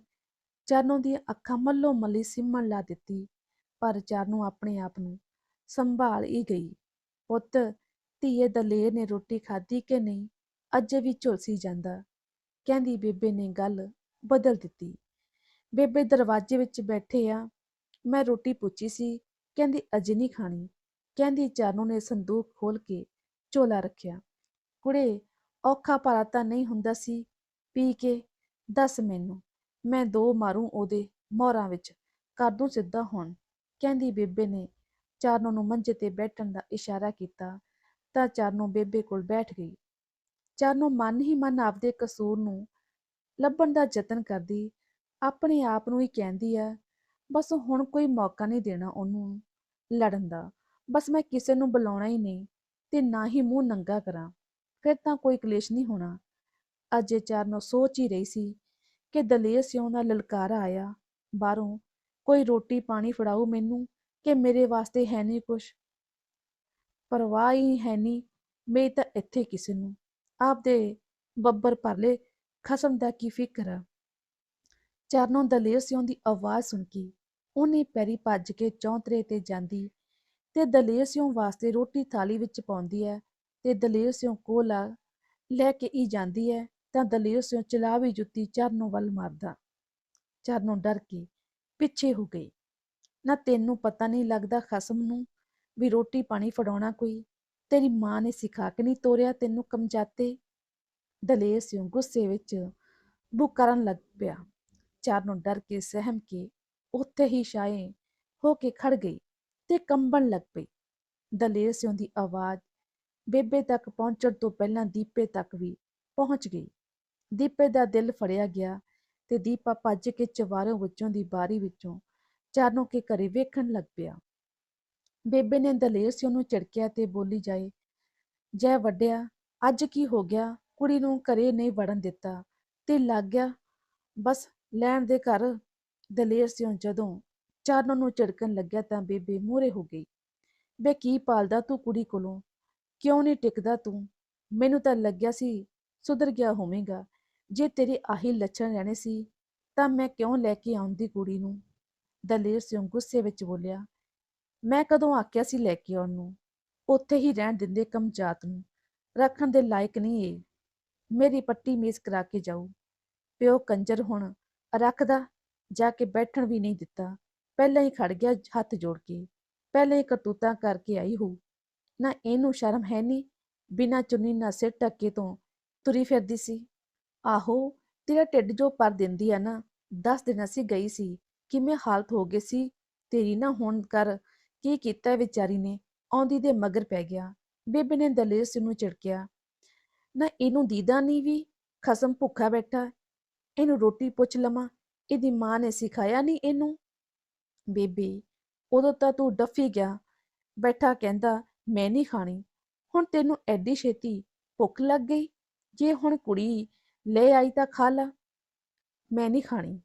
ਚਰਨੋਂ ਦੀਆਂ ਅੱਖਾਂ ਮੱਲੋ ਮੱਲੀ ਸਿੰਮਣ ਲਾ ਦਿੱਤੀ, ਪਰ ਚਰਨੋਂ ਆਪਣੇ ਆਪ ਨੂੰ ਸੰਭਾਲ ਹੀ ਗਈ। ਪੁੱਤ, ਧੀਏ ਦਲੇਰ ਨੇ ਰੋਟੀ ਖਾਧੀ ਕਿ ਨਹੀਂ? ਅਜੇ ਵੀ ਝੁਲਸੀ ਜਾਂਦਾ। ਕਹਿੰਦੀ ਬੇਬੇ ਨੇ ਗੱਲ ਬਦਲ ਦਿੱਤੀ। ਬੇਬੇ ਦਰਵਾਜ਼ੇ ਵਿੱਚ ਬੈਠੇ ਆ, ਮੈਂ ਰੋਟੀ ਪੁੱਛੀ ਸੀ, ਕਹਿੰਦੀ ਅਜੇ ਨਹੀਂ ਖਾਣੀ। ਕਹਿੰਦੀ ਚਾਨੂ ਨੇ ਸੰਦੂਕ ਖੋਲ ਕੇ ਝੋਲਾ ਰੱਖਿਆ। ਕੁੜੇ, ਔਖਾ ਭਰਾ ਤਾਂ ਨਹੀਂ ਹੁੰਦਾ ਸੀ, ਪੀ ਕੇ, ਦੱਸ ਮੈਨੂੰ। ਮੈਂ ਦੋ ਮਾਰੂ ਉਹਦੇ ਮੋਹਰਾਂ ਵਿੱਚ ਕਰ ਦੂੰ ਸਿੱਧਾ ਹੁਣ। ਕਹਿੰਦੀ, ਬੇਬੇ ਨੇ ਚਾਰਨੋ ਨੂੰ ਮੰਜੇ ਤੇ ਬੈਠਣ ਦਾ ਇਸ਼ਾਰਾ ਕੀਤਾ, ਤਾਂ ਚਾਰਨੋ ਬੇਬੇ ਕੋਲ ਬੈਠ ਗਈ। ਚਾਰਨੋ ਮਨ ਹੀ ਮਨ ਆਪਦੇ ਕਸੂਰ ਨੂੰ ਲੱਭਣ ਦਾ ਯਤਨ ਕਰਦੀ, ਆਪਣੇ ਆਪ ਨੂੰ ਹੀ ਕਹਿੰਦੀ ਆ, ਬਸ ਹੁਣ ਕੋਈ ਮੌਕਾ ਨਹੀਂ ਦੇਣਾ ਉਹਨੂੰ ਲੜਨ ਦਾ। ਬਸ ਮੈਂ ਕਿਸੇ ਨੂੰ ਬੁਲਾਉਣਾ ਹੀ ਨਹੀਂ ਤੇ ਨਾ ਹੀ ਮੂੰਹ ਨੰਗਾ ਕਰਾਂ। ਫਿਰ ਤਾਂ ਕੋਈ ਕਲੇਸ਼ ਨਹੀਂ ਹੋਣਾ। ਅਜੇ ਚਾਰਨੋ ਸੋਚ ਹੀ ਰਹੀ ਸੀ ਕਿ ਦਲੇਰ ਸਿਉਂ ਦਾ ਲਲਕਾਰਾ ਆਇਆ। ਬਾਹਰੋਂ ਕੋਈ ਰੋਟੀ ਪਾਣੀ ਫੜਾਓ ਮੈਨੂੰ ਕਿ ਮੇਰੇ ਵਾਸਤੇ ਹੈ ਨਹੀਂ ਕੁਛ। ਪਰਵਾਹ ਹੀ ਹੈ ਨਹੀਂ, ਮੇਰੀ ਤਾਂ ਇੱਥੇ ਕਿਸੇ ਨੂੰ। ਆਪਦੇ ਬੱਬਰ ਪਰਲੇ ਖਸਮ ਦਾ ਕੀ ਫਿਕਰ ਆ। ਚਰਨੋਂ ਦਲੇਰ ਸਿਉਂ ਦੀ ਆਵਾਜ਼ ਸੁਣ ਕੇ ਉਹਨੇ ਪੈਰੀ ਭੱਜ ਕੇ ਚੌਂਤਰੇ ਤੇ ਜਾਂਦੀ। ਤੇ ਦਲੇਰ ਸਿਉਂ ਵਾਸਤੇ ਰੋਟੀ ਥਾਲੀ ਵਿੱਚ ਪਾਉਂਦੀ ਹੈ ਤੇ ਦਲੇਰ ਸਿਉਂ ਕੋਲ ਆ ਲੈ ਕੇ ਹੀ ਜਾਂਦੀ ਹੈ। ਤਾਂ ਦਲੇਰ ਸਿਉਂ ਚਲਾਵੀ ਜੁੱਤੀ ਚਰਨੋਂ ਵੱਲ ਮਾਰਦਾ। ਚਰਨੋਂ ਡਰ ਕੇ ਪਿੱਛੇ ਹੋ ਗਈ। ਨਾ ਤੈਨੂੰ ਪਤਾ ਨਹੀਂ ਲੱਗਦਾ ਖਸਮ ਨੂੰ ਵੀ ਰੋਟੀ ਪਾਣੀ ਫੜਾਉਣਾ ਕੋਈ? ਤੇਰੀ ਮਾਂ ਨੇ ਸਿਖਾ ਕੇ ਨਹੀਂ ਤੋਰਿਆ ਤੈਨੂੰ ਕਮਜਾਤੇ? ਦਲੇਰ ਸਿਉਂ ਗੁੱਸੇ ਵਿੱਚ ਬੁੱਕ ਕਰਨ ਲੱਗ ਪਿਆ। ਚਰਨੋਂ ਡਰ ਕੇ ਸਹਿਮ ਕੇ ਉੱਥੇ ਹੀ ਛਾਏ ਹੋ ਕੇ ਖੜ ਗਈ ਤੇ ਕੰਬਣ ਲੱਗ ਪਈ। ਦਲੇਰ ਸਿਉਂ ਦੀ ਆਵਾਜ਼ ਬੇਬੇ ਤੱਕ ਪਹੁੰਚਣ ਤੋਂ ਪਹਿਲਾਂ ਦੀਪੇ ਤੱਕ ਵੀ ਪਹੁੰਚ ਗਈ। ਦੀਪੇ ਦਾ ਦਿਲ ਫੜਿਆ ਗਿਆ ਤੇ ਦੀਪਾ ਭੱਜ ਕੇ ਚਵਾਰੋਂ ਵਿੱਚੋਂ ਦੀ ਬਾਰੀ ਵਿੱਚੋਂ ਚਰਨੋਂ ਕੇ ਘਰੇ ਵੇਖਣ ਲੱਗ ਪਿਆ। ਬੇਬੇ ਨੇ ਦਲੇਰ ਸਿਉਂ ਨੂੰ ਝਿੜਕਿਆ ਤੇ ਬੋਲੀ ਜਾਏ ਜੈ ਵੱਡਿਆ, ਅੱਜ ਕੀ ਹੋ ਗਿਆ? ਕੁੜੀ ਨੂੰ ਘਰੇ ਨਹੀਂ ਵੜਨ ਦਿੱਤਾ। ਤੇ ਲੱਗ ਗਿਆ, ਬਸ ਲੈਣ ਦੇ ਘਰ ਦਲੇਰ ਸਿਉਂ ਜਦੋਂ ਚਰਨੋਂ ਨੂੰ ਝਿੜਕਣ ਲੱਗਿਆ ਤਾਂ ਬੇਬੇ ਮੂਹਰੇ ਹੋ ਗਈ। ਬੇ, ਕੀ ਪਾਲਦਾ ਤੂੰ ਕੁੜੀ ਕੋਲੋਂ? ਕਿਉਂ ਨਹੀਂ ਟਿਕਦਾ ਤੂੰ? ਮੈਨੂੰ ਤਾਂ ਲੱਗਿਆ ਸੀ ਸੁਧਰ ਗਿਆ ਹੋਵੇਗਾ। ਜੇ ਤੇਰੇ ਆਹੀ ਲੱਛਣ ਰਹਿਣੇ ਸੀ, ਤਾਂ ਮੈਂ ਕਿਉਂ ਲੈ ਕੇ ਆਉਂਦੀ ਕੁੜੀ ਨੂੰ? ਦਲੇਰ ਸਿੰਘ ਗੁੱਸੇ ਵਿੱਚ ਬੋਲਿਆ, ਮੈਂ ਕਦੋਂ ਆਖਿਆ ਸੀ ਲੈ ਕੇ ਆਉਣ ਨੂੰ? ਉੱਥੇ ਹੀ ਰਹਿਣ ਦਿੰਦੇ ਕਮਜਾਤ ਨੂੰ। ਰੱਖਣ ਦੇ ਲਾਇਕ ਨਹੀਂ ਇਹ। ਮੇਰੀ ਪੱਟੀ ਮੇਜ਼ ਕਰਾ ਕੇ ਜਾਊ। ਪਿਓ ਕੰਜਰ ਹੁਣ ਰੱਖਦਾ, ਜਾ ਕੇ ਬੈਠਣ ਵੀ ਨਹੀਂ ਦਿੱਤਾ। ਪਹਿਲਾਂ ਹੀ ਖੜ ਗਿਆ ਹੱਥ ਜੋੜ ਕੇ। ਪਹਿਲਾਂ ਹੀ ਕਰਤੂਤਾਂ ਕਰਕੇ ਆਈ ਹੋ। ਨਾ ਇਹਨੂੰ ਸ਼ਰਮ ਹੈ ਨਹੀਂ ਬਿਨਾਂ ਚੁੰਨੀ ਨਾ ਸਿਰ ਟੱਕੇ ਤੋਂ ਤੁਰੀ ਫਿਰਦੀ ਸੀ। ਆਹੋ, ਤੇਰਾ ਢਿੱਡ ਜੋ ਪਰ ਦਿੰਦੀ ਆ ਨਾ, ਦੱਸ ਦਿਨ ਅਸੀਂ ਗਈ ਸੀ, ਕਿਵੇਂ ਹਾਲਤ ਹੋ ਗਈ ਸੀ, ਤੇਰੀ ਨਾ ਹੁਣ ਕਰ, ਕੀ ਕੀਤਾ ਵਿਚਾਰੀ ਨੇ, ਆਉਂਦੀ ਦੇ ਮਗਰ ਪੈ ਗਿਆ, ਬੇਬੇ ਨੇ ਦਲੇਰ ਸਿੰਘ ਨੂੰ ਝਿੜਕਿਆ। ਨਾ ਇਹਨੂੰ ਦੀਦਾ ਨਹੀਂ ਵੀ, ਖਸਮ ਭੁੱਖਾ ਬੈਠਾ, ਇਹਨੂੰ ਰੋਟੀ ਪੁੱਛ ਲਵਾਂ, ਇਹਦੀ ਮਾਂ ਨੇ ਸਿਖਾਇਆ ਨਹੀਂ ਇਹਨੂੰ? ਬੇਬੇ, ਉਦੋਂ ਤਾਂ ਤੂੰ ਡੱਫੀ ਗਿਆ, ਬੈਠਾ ਕਹਿੰਦਾ, ਮੈਂ ਨਹੀਂ ਖਾਣੀ, ਹੁਣ ਤੈਨੂੰ ਐਡੀ ਛੇਤੀ ਭੁੱਖ ਲੱਗ ਗਈ, ਜੇ ਹੁਣ ਕੁੜੀ ਲੈ ਆਈ ਤਾਂ ਖਾ ਲਾ। ਮੈਂ ਨਹੀਂ ਖਾਣੀ।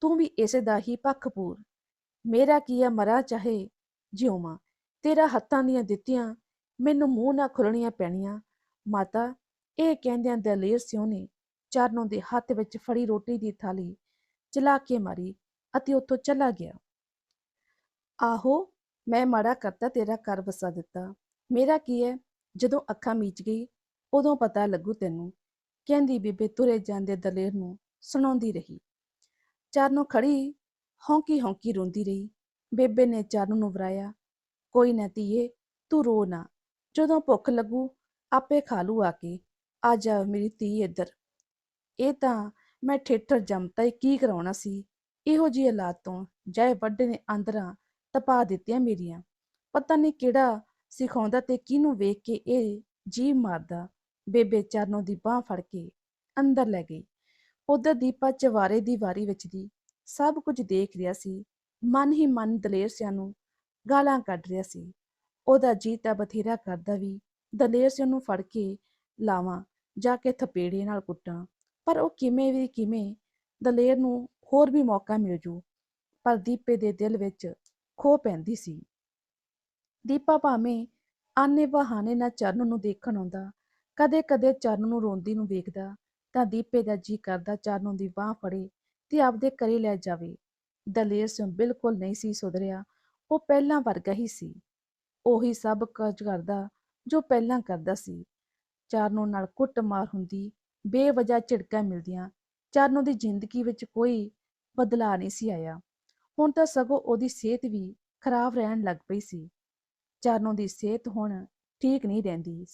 ਤੂੰ ਵੀ ਇਸੇ ਦਾ ਹੀ ਪੱਖ ਪੂਰ। ਮੇਰਾ ਕੀ ਆ ਮਰਾ ਚਾਹੇ ਜਿਉਵਾਂ। ਤੇਰਾ ਹੱਥਾਂ ਦੀਆਂ ਦਿੱਤੀਆਂ ਮੈਨੂੰ ਮੂੰਹ ਨਾ ਖੁੱਲਣੀਆਂ ਪੈਣੀਆਂ। ਮਾਤਾ, ਇਹ ਕਹਿੰਦਿਆਂ ਦਲੇਰ ਸਿਉ ਨੇ ਚਰਨੋਂ ਦੇ ਹੱਥ ਵਿੱਚ ਫੜੀ ਰੋਟੀ ਦੀ ਥਾਲੀ ਚਲਾ ਕੇ ਮਾਰੀ ਅਤੇ ਉੱਥੋਂ ਚਲਾ ਗਿਆ। ਆਹੋ, ਮੈਂ ਮਾੜਾ ਕਰਤਾ ਤੇਰਾ ਘਰ ਵਸਾ ਦਿੱਤਾ। ਮੇਰਾ ਕੀ ਹੈ ਜਦੋਂ ਅੱਖਾਂ ਮੀਚ ਗਈ, ਉਦੋਂ ਪਤਾ ਲੱਗੂ ਤੈਨੂੰ ਕਹਿੰਦੀ ਬੀਬੀ ਤੁਰੇ ਜਾਂਦੇ ਦਲੇਰ ਨੂੰ ਸੁਣਾਉਂਦੀ ਰਹੀ। ਚਰਨੋਂ ਖੜੀ ਹੌਂਕੀ ਹੌਂਕੀ ਰੋਂਦੀ ਰਹੀ। ਬੇਬੇ ਨੇ ਚਰਨ ਨੂੰ ਵਰਾਇਆ ਕੋਈ ਨਾ ਧੀਏ, ਤੂੰ ਰੋ ਨਾ। ਜਦੋਂ ਭੁੱਖ ਲੱਗੂ, ਆਪੇ ਖਾ ਲੂ ਆ ਕੇ। ਆ ਜਾ ਮੇਰੀ ਧੀ ਇੱਧਰ। ਇਹ ਤਾਂ ਮੈਂ ਠੇਠਰ ਜੰਮਤਾ ਹੀ ਕੀ ਕਰਾਉਣਾ ਸੀ? ਇਹੋ ਜੀ ਹਾਲਾਤ ਤੋਂ ਜੈ ਵੱਡੇ ਨੇ ਅੰਦਰਾਂ ਤਪਾ ਦਿੱਤੀਆਂ ਮੇਰੀਆਂ। ਪਤਾ ਨਹੀਂ ਕਿਹੜਾ ਸਿਖਾਉਂਦਾ ਤੇ ਕਿਹਨੂੰ ਵੇਖ ਕੇ ਇਹ ਜੀ ਮਾਰਦਾ। ਬੇਬੇ ਚਰਨੋਂ ਦੀ ਬਾਹ ਫੜ ਕੇ ਅੰਦਰ ਲੈ ਗਈ। ਉਧਰ ਦੀਪਾ ਚਵਾਰੇ ਦੀ ਵਾਰੀ ਵਿੱਚ ਦੀ ਸਭ ਕੁਝ ਦੇਖ ਰਿਹਾ ਸੀ। ਮਨ ਹੀ ਮਨ ਦਲੇਰ ਸਿਆਂ ਨੂੰ ਗਾਲਾਂ ਕੱਢ ਰਿਹਾ ਸੀ। ਉਹਦਾ ਜੀ ਤਾਂ ਬਥੇਰਾ ਕਰਦਾ ਵੀ ਦਲੇਰ ਸਿਆਂ ਨੂੰ ਫੜ ਕੇ ਲਾਵਾਂ ਜਾ ਕੇ ਥਪੇੜੇ ਨਾਲ ਕੁੱਟਾਂ। ਪਰ ਉਹ ਕਿਵੇਂ ਵੀ ਕਿਵੇਂ ਦਲੇਰ ਨੂੰ ਹੋਰ ਵੀ ਮੌਕਾ ਮਿਲ ਜੂ, ਪਰ ਦੀਪੇ ਦੇ ਦਿਲ ਵਿੱਚ ਖੋ ਪੈਂਦੀ ਸੀ। ਦੀਪਾ ਭਾਵੇਂ ਆਨੇ ਬਹਾਨੇ ਨਾਲ ਚਰਨ ਨੂੰ ਦੇਖਣ ਆਉਂਦਾ ਕਦੇ ਕਦੇ ਚਰਨ ਨੂੰ ਰੋਂਦੀ ਨੂੰ ਵੇਖਦਾ, ਤਾਂ ਦੀਪੇ ਦਾ ਜੀ ਕਰਦਾ ਚਰਨ ਦੀ ਬਾਹ ਫੜੇ ਤੇ ਆਪਦੇ ਘਰੇ ਲੈ ਜਾਵੇ। ਦਲੇਰ ਸਿੰਘ ਬਿਲਕੁਲ ਨਹੀਂ ਸੀ ਸੁਧਰਿਆ, ਉਹ ਪਹਿਲਾਂ ਵਰਗਾ ਹੀ ਸੀ। ਉਹੀ ਸਭ ਕੁਝ ਕਰਦਾ ਜੋ ਪਹਿਲਾਂ ਕਰਦਾ ਸੀ। ਚਾਰਨੋ ਨਾਲ ਕੁੱਟਮਾਰ ਹੁੰਦੀ, ਬੇਵਜ੍ਹਾ ਝਿੜਕਾਂ ਮਿਲਦੀਆਂ, ਚਾਰਨੋ ਦੀ ਜ਼ਿੰਦਗੀ ਵਿੱਚ ਕੋਈ ਬਦਲਾਅ ਨਹੀਂ ਸੀ ਆਇਆ। ਹੁਣ ਤਾਂ ਸਗੋਂ ਉਹਦੀ ਸਿਹਤ ਵੀ ਖਰਾਬ ਰਹਿਣ ਲੱਗ ਪਈ ਸੀ। ਚਰਨੋ ਦੀ ਸਿਹਤ ਹੁਣ ਠੀਕ ਨਹੀਂ ਰਹਿੰਦੀ।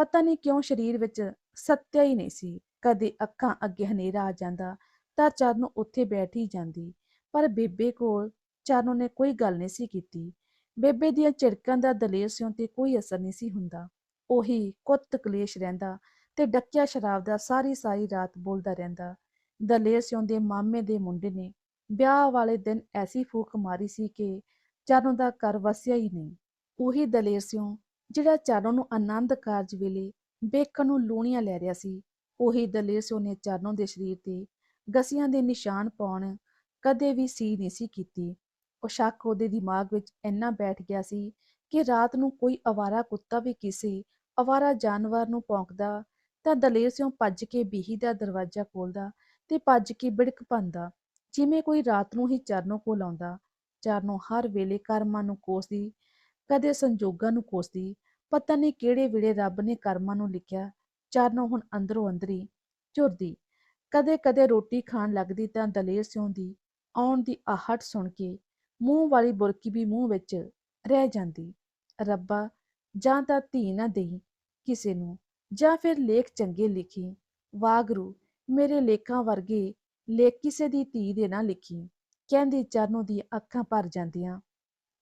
ਪਤਾ ਨਹੀਂ ਕਿਉਂ ਸਰੀਰ ਵਿੱਚ ਸੱਤਿਆ ਹੀ ਨਹੀਂ ਸੀ। ਕਦੇ ਅੱਖਾਂ ਅੱਗੇ ਹਨੇਰਾ ਆ ਜਾਂਦਾ ਤਾਂ ਚਾਰਨੋ ਉੱਥੇ ਬੈਠ ਹੀ ਜਾਂਦੀ। ਪਰ ਬੇਬੇ ਕੋਲ ਚਾਰਨੋ ਨੇ ਕੋਈ ਗੱਲ ਨਹੀਂ ਸੀ ਕੀਤੀ। ਬੇਬੇ ਦੀਆਂ ਝਿੜਕਾਂ ਦਾ ਦਲੇਰ ਸਿਉਂ ਤੇ ਕੋਈ ਅਸਰ ਨਹੀਂ ਸੀ ਹੁੰਦਾ। ਉਹੀ ਕੁੱਤ ਕਲੇਸ਼ ਰਹਿੰਦਾ ਤੇ ਡੱਕਿਆ ਸ਼ਰਾਬ ਦਾ ਸਾਰੀ ਸਾਰੀ ਰਾਤ ਬੋਲਦਾ ਰਹਿੰਦਾ। ਦਲੇਰ ਸਿਉਂ ਦੇ ਮਾਮੇ ਦੇ ਮੁੰਡੇ ਨੇ ਵਿਆਹ ਵਾਲੇ ਦਿਨ ਐਸੀ ਫੂਕ ਮਾਰੀ ਸੀ ਕਿ ਚਾਰੋਂ ਦਾ ਘਰ ਵਸਿਆ ਹੀ ਨਹੀਂ। ਉਹੀ ਦਲੇਰ ਸਿਉਂ ਜਿਹੜਾ ਚਾਰੋਂ ਨੂੰ ਆਨੰਦ ਕਾਰਜ ਵੇਲੇ ਵੇਖਣ ਨੂੰ ਲੂਣੀਆਂ ਲੈ ਰਿਹਾ ਸੀ, ਉਹੀ ਦਲੇਰ ਸਿਉਂ ਨੇ ਚਾਰੋਂ ਦੇ ਸਰੀਰ ਤੇ ਗਸੀਆਂ ਦੇ ਨਿਸ਼ਾਨ ਪਾਉਣ ਕਦੇ ਵੀ ਸੀ ਨਹੀਂ ਸੀ ਕੀਤੀ। ਉਹ ਸ਼ੱਕ ਉਹਦੇ ਦਿਮਾਗ ਵਿੱਚ ਇੰਨਾ ਬੈਠ ਗਿਆ ਸੀ ਕਿ ਰਾਤ ਨੂੰ ਕੋਈ ਅਵਾਰਾ ਕੁੱਤਾ ਵੀ ਕਿਸੇ ਅਵਾਰਾ ਜਾਨਵਰ ਨੂੰ ਭੌਂਕਦਾ ਤਾਂ ਦਲੇਰ ਸਿਉਂ ਭੱਜ ਕੇ ਬੀਹੀ ਦਾ ਦਰਵਾਜ਼ਾ ਖੋਲਦਾ ਤੇ ਭੱਜ ਕੇ ਬਿੜਕ ਪਾਉਂਦਾ ਜਿਵੇਂ ਕੋਈ ਰਾਤ ਨੂੰ ਹੀ ਚਰਨੋਂ ਕੋਲ ਆਉਂਦਾ। ਚਰਨੋਂ ਹਰ ਵੇਲੇ ਕਰਮਾਂ ਨੂੰ ਕੋਸਦੀ ਕਦੇ ਸੰਜੋਗਾਂ ਨੂੰ ਕੋਸਦੀ, ਪਤਾ ਨਹੀਂ ਕਿਹੜੇ ਵੇਲੇ ਰੱਬ ਨੇ ਕਰਮਾਂ ਨੂੰ ਲਿਖਿਆ ਚਰਨੋਂ ਹੁਣ ਅੰਦਰੋਂ ਅੰਦਰੀ ਝੁਰਦੀ। ਕਦੇ ਕਦੇ ਰੋਟੀ ਖਾਣ ਲੱਗਦੀ ਤਾਂ ਦਲੇਰ ਸਿਉਂ ਦੀ ਆਉਣ ਦੀ ਆਹਟ ਸੁਣ ਕੇ ਮੂੰਹ ਵਾਲੀ ਬੁਰਕੀ ਵੀ ਮੂੰਹ ਵਿੱਚ ਰਹਿ ਜਾਂਦੀ। ਰੱਬਾ, ਜਾਂ ਤਾਂ ਧੀ ਨਾ ਦੇਈ ਕਿਸੇ ਨੂੰ, ਜਾਂ ਫਿਰ ਲੇਖ ਚੰਗੇ ਲਿਖੀ। ਵਾਗਰੂ, ਮੇਰੇ ਲੇਖਾਂ ਵਰਗੇ ਲੇਖ ਕਿਸੇ ਦੀ ਧੀ ਦੇ ਨਾ ਲਿਖੀ। ਕਹਿੰਦੀ ਚਰਨੋਂ ਦੀ ਅੱਖਾਂ ਭਰ ਜਾਂਦੀਆਂ।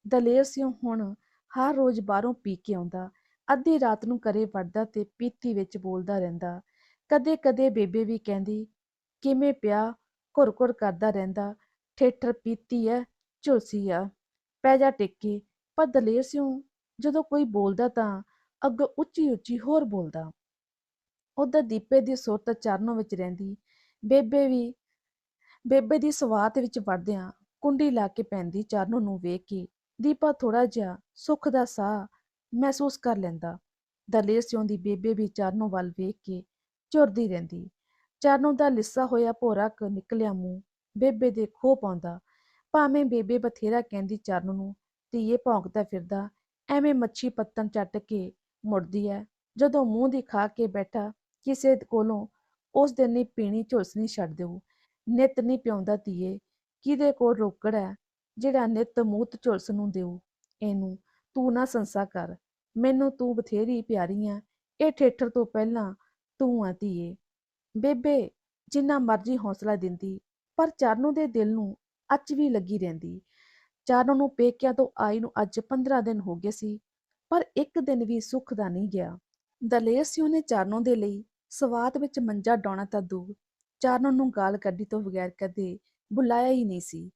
ਦਲੇਰ ਸਿਉਂ ਹੁਣ ਹਰ ਰੋਜ਼ ਬਾਹਰੋਂ ਪੀ ਕੇ ਆਉਂਦਾ, ਅੱਧੀ ਰਾਤ ਨੂੰ ਘਰੇ ਵੜਦਾ ਤੇ ਪੀਤੀ ਵਿੱਚ ਬੋਲਦਾ ਰਹਿੰਦਾ। ਕਦੇ ਕਦੇ ਬੇਬੇ ਵੀ ਕਹਿੰਦੀ, ਕਿਵੇਂ ਪਿਆ? ਘੁਰ-ਘੁਰ ਕਰਦਾ ਰਹਿੰਦਾ, ਠੇਠਰ ਪੀਤੀ ਐ, ਝੁਲਸੀ ਆ। ਪੈ ਜਾ ਟਿੱਕੇ ਪਰ ਦਲੇਰ ਸਿਉਂ। ਜਦੋਂ ਕੋਈ ਬੋਲਦਾ ਤਾਂ ਅੱਗੋਂ ਉੱਚੀ ਉੱਚੀ ਹੋਰ ਬੋਲਦਾ। ਉਧਰ ਦੀਪੇ ਦੀ ਸੁਰਤ ਚਰਨੋਂ ਵਿੱਚ ਰਹਿੰਦੀ। ਬੇਬੇ ਵੀ, ਬੇਬੇ ਦੀ ਸਵਾਤ ਵਿੱਚ ਵੜਦਿਆਂ ਕੁੰਡੀ ਲਾ ਕੇ ਪੈਂਦੀ ਚਰਨੋਂ ਨੂੰ ਵੇਖ ਕੇ। ਦੀਪਾ ਥੋੜਾ ਜਿਹਾ ਸੁੱਖ ਦਾ ਸਾਹ ਮਹਿਸੂਸ ਕਰ ਲੈਂਦਾ। ਦਲੇਰ ਸਿਉਂ ਦੀ ਬੇਬੇ ਵੀ ਚਰਨੋਂ ਵੱਲ ਵੇਖ ਕੇ ਝੁਰਦੀ ਰਹਿੰਦੀ। ਚਰਨੋਂ ਦਾ ਲਿੱਸਾ ਹੋਇਆ ਭੋਰਾ ਕ ਨਿਕਲਿਆ ਮੂੰਹ, ਬੇਬੇ ਦੇ ਖੋ ਪਾਉਂਦਾ। ਭਾਵੇਂ ਬੇਬੇ ਬਥੇਰਾ ਕਹਿੰਦੀ, ਚਰਨ ਨੂੰ ਧੀਏ ਭੌਂਕਦਾ ਫਿਰਦਾ, ਐਵੇਂ ਮੱਛੀ ਪੱਤਨ ਚੱਟ ਕੇ ਮੁੜਦੀ ਐ। ਜਦੋਂ ਮੂੰਹ ਦੀ ਖਾ ਕੇ ਬੈਠਾ, ਕਿਸੇ ਕੋਲੋਂ ਉਸ ਦਿਨ ਨਹੀਂ ਪੀਣੀ, ਝੁਲਸ ਝੁਲਸਣੀ ਛੱਡ ਦਿਓ ਨਿਤ ਨਹੀਂ ਪਿਉਂਦਾ ਧੀਏ, ਕਿਹਦੇ ਕੋਲ ਰੋਕੜ ਹੈ ਜਿਹੜਾ ਨਿਤ ਮੂਤ ਝੁਲਸ ਨੂੰ ਦਿਓ ਇਹਨੂੰ, ਤੂੰ ਨਾ ਸੰਸਾ ਕਰ, ਮੈਨੂੰ ਤੂੰ ਬਥੇਰੀ ਪਿਆਰੀ ਆ, ਇਹ ਠੇਠਰ ਤੋਂ ਪਹਿਲਾਂ ਤੂੰ ਆ ਧੀਏ। ਬੇਬੇ, ਜਿੰਨਾ ਮਰਜ਼ੀ ਹੌਸਲਾ ਦਿੰਦੀ, ਪਰ ਚਰਨੋਂ ਦੇ ਦਿਲ ਨੂੰ ਅੱਜ ਵੀ ਲੱਗੀ ਰਹਿੰਦੀ। ਚਾਰੋਂ ਨੂੰ ਪੇਕਿਆਂ ਤੋਂ ਆਈ ਨੂੰ ਅੱਜ 15 ਦਿਨ ਹੋ ਗਏ ਸੀ, ਪਰ ਇੱਕ ਦਿਨ ਵੀ ਸੁੱਖ ਦਾ ਨਹੀਂ ਗਿਆ। ਦਲੇਰ ਸੀ ਉਹਨੇ ਚਾਰਨੋਂ ਦੇ ਲਈ, ਸਵਾਦ ਵਿੱਚ ਮੰਜਾ ਡਾਉਣਾ ਤਾਂ ਦੂਰ। ਚਾਰਨੋਂ ਨੂੰ ਗਾਲ ਕੱਢੀ ਤੋਂ ਬਗੈਰ ਕਦੇ ਬੁਲਾਇਆ ਹੀ ਨਹੀਂ ਸੀ।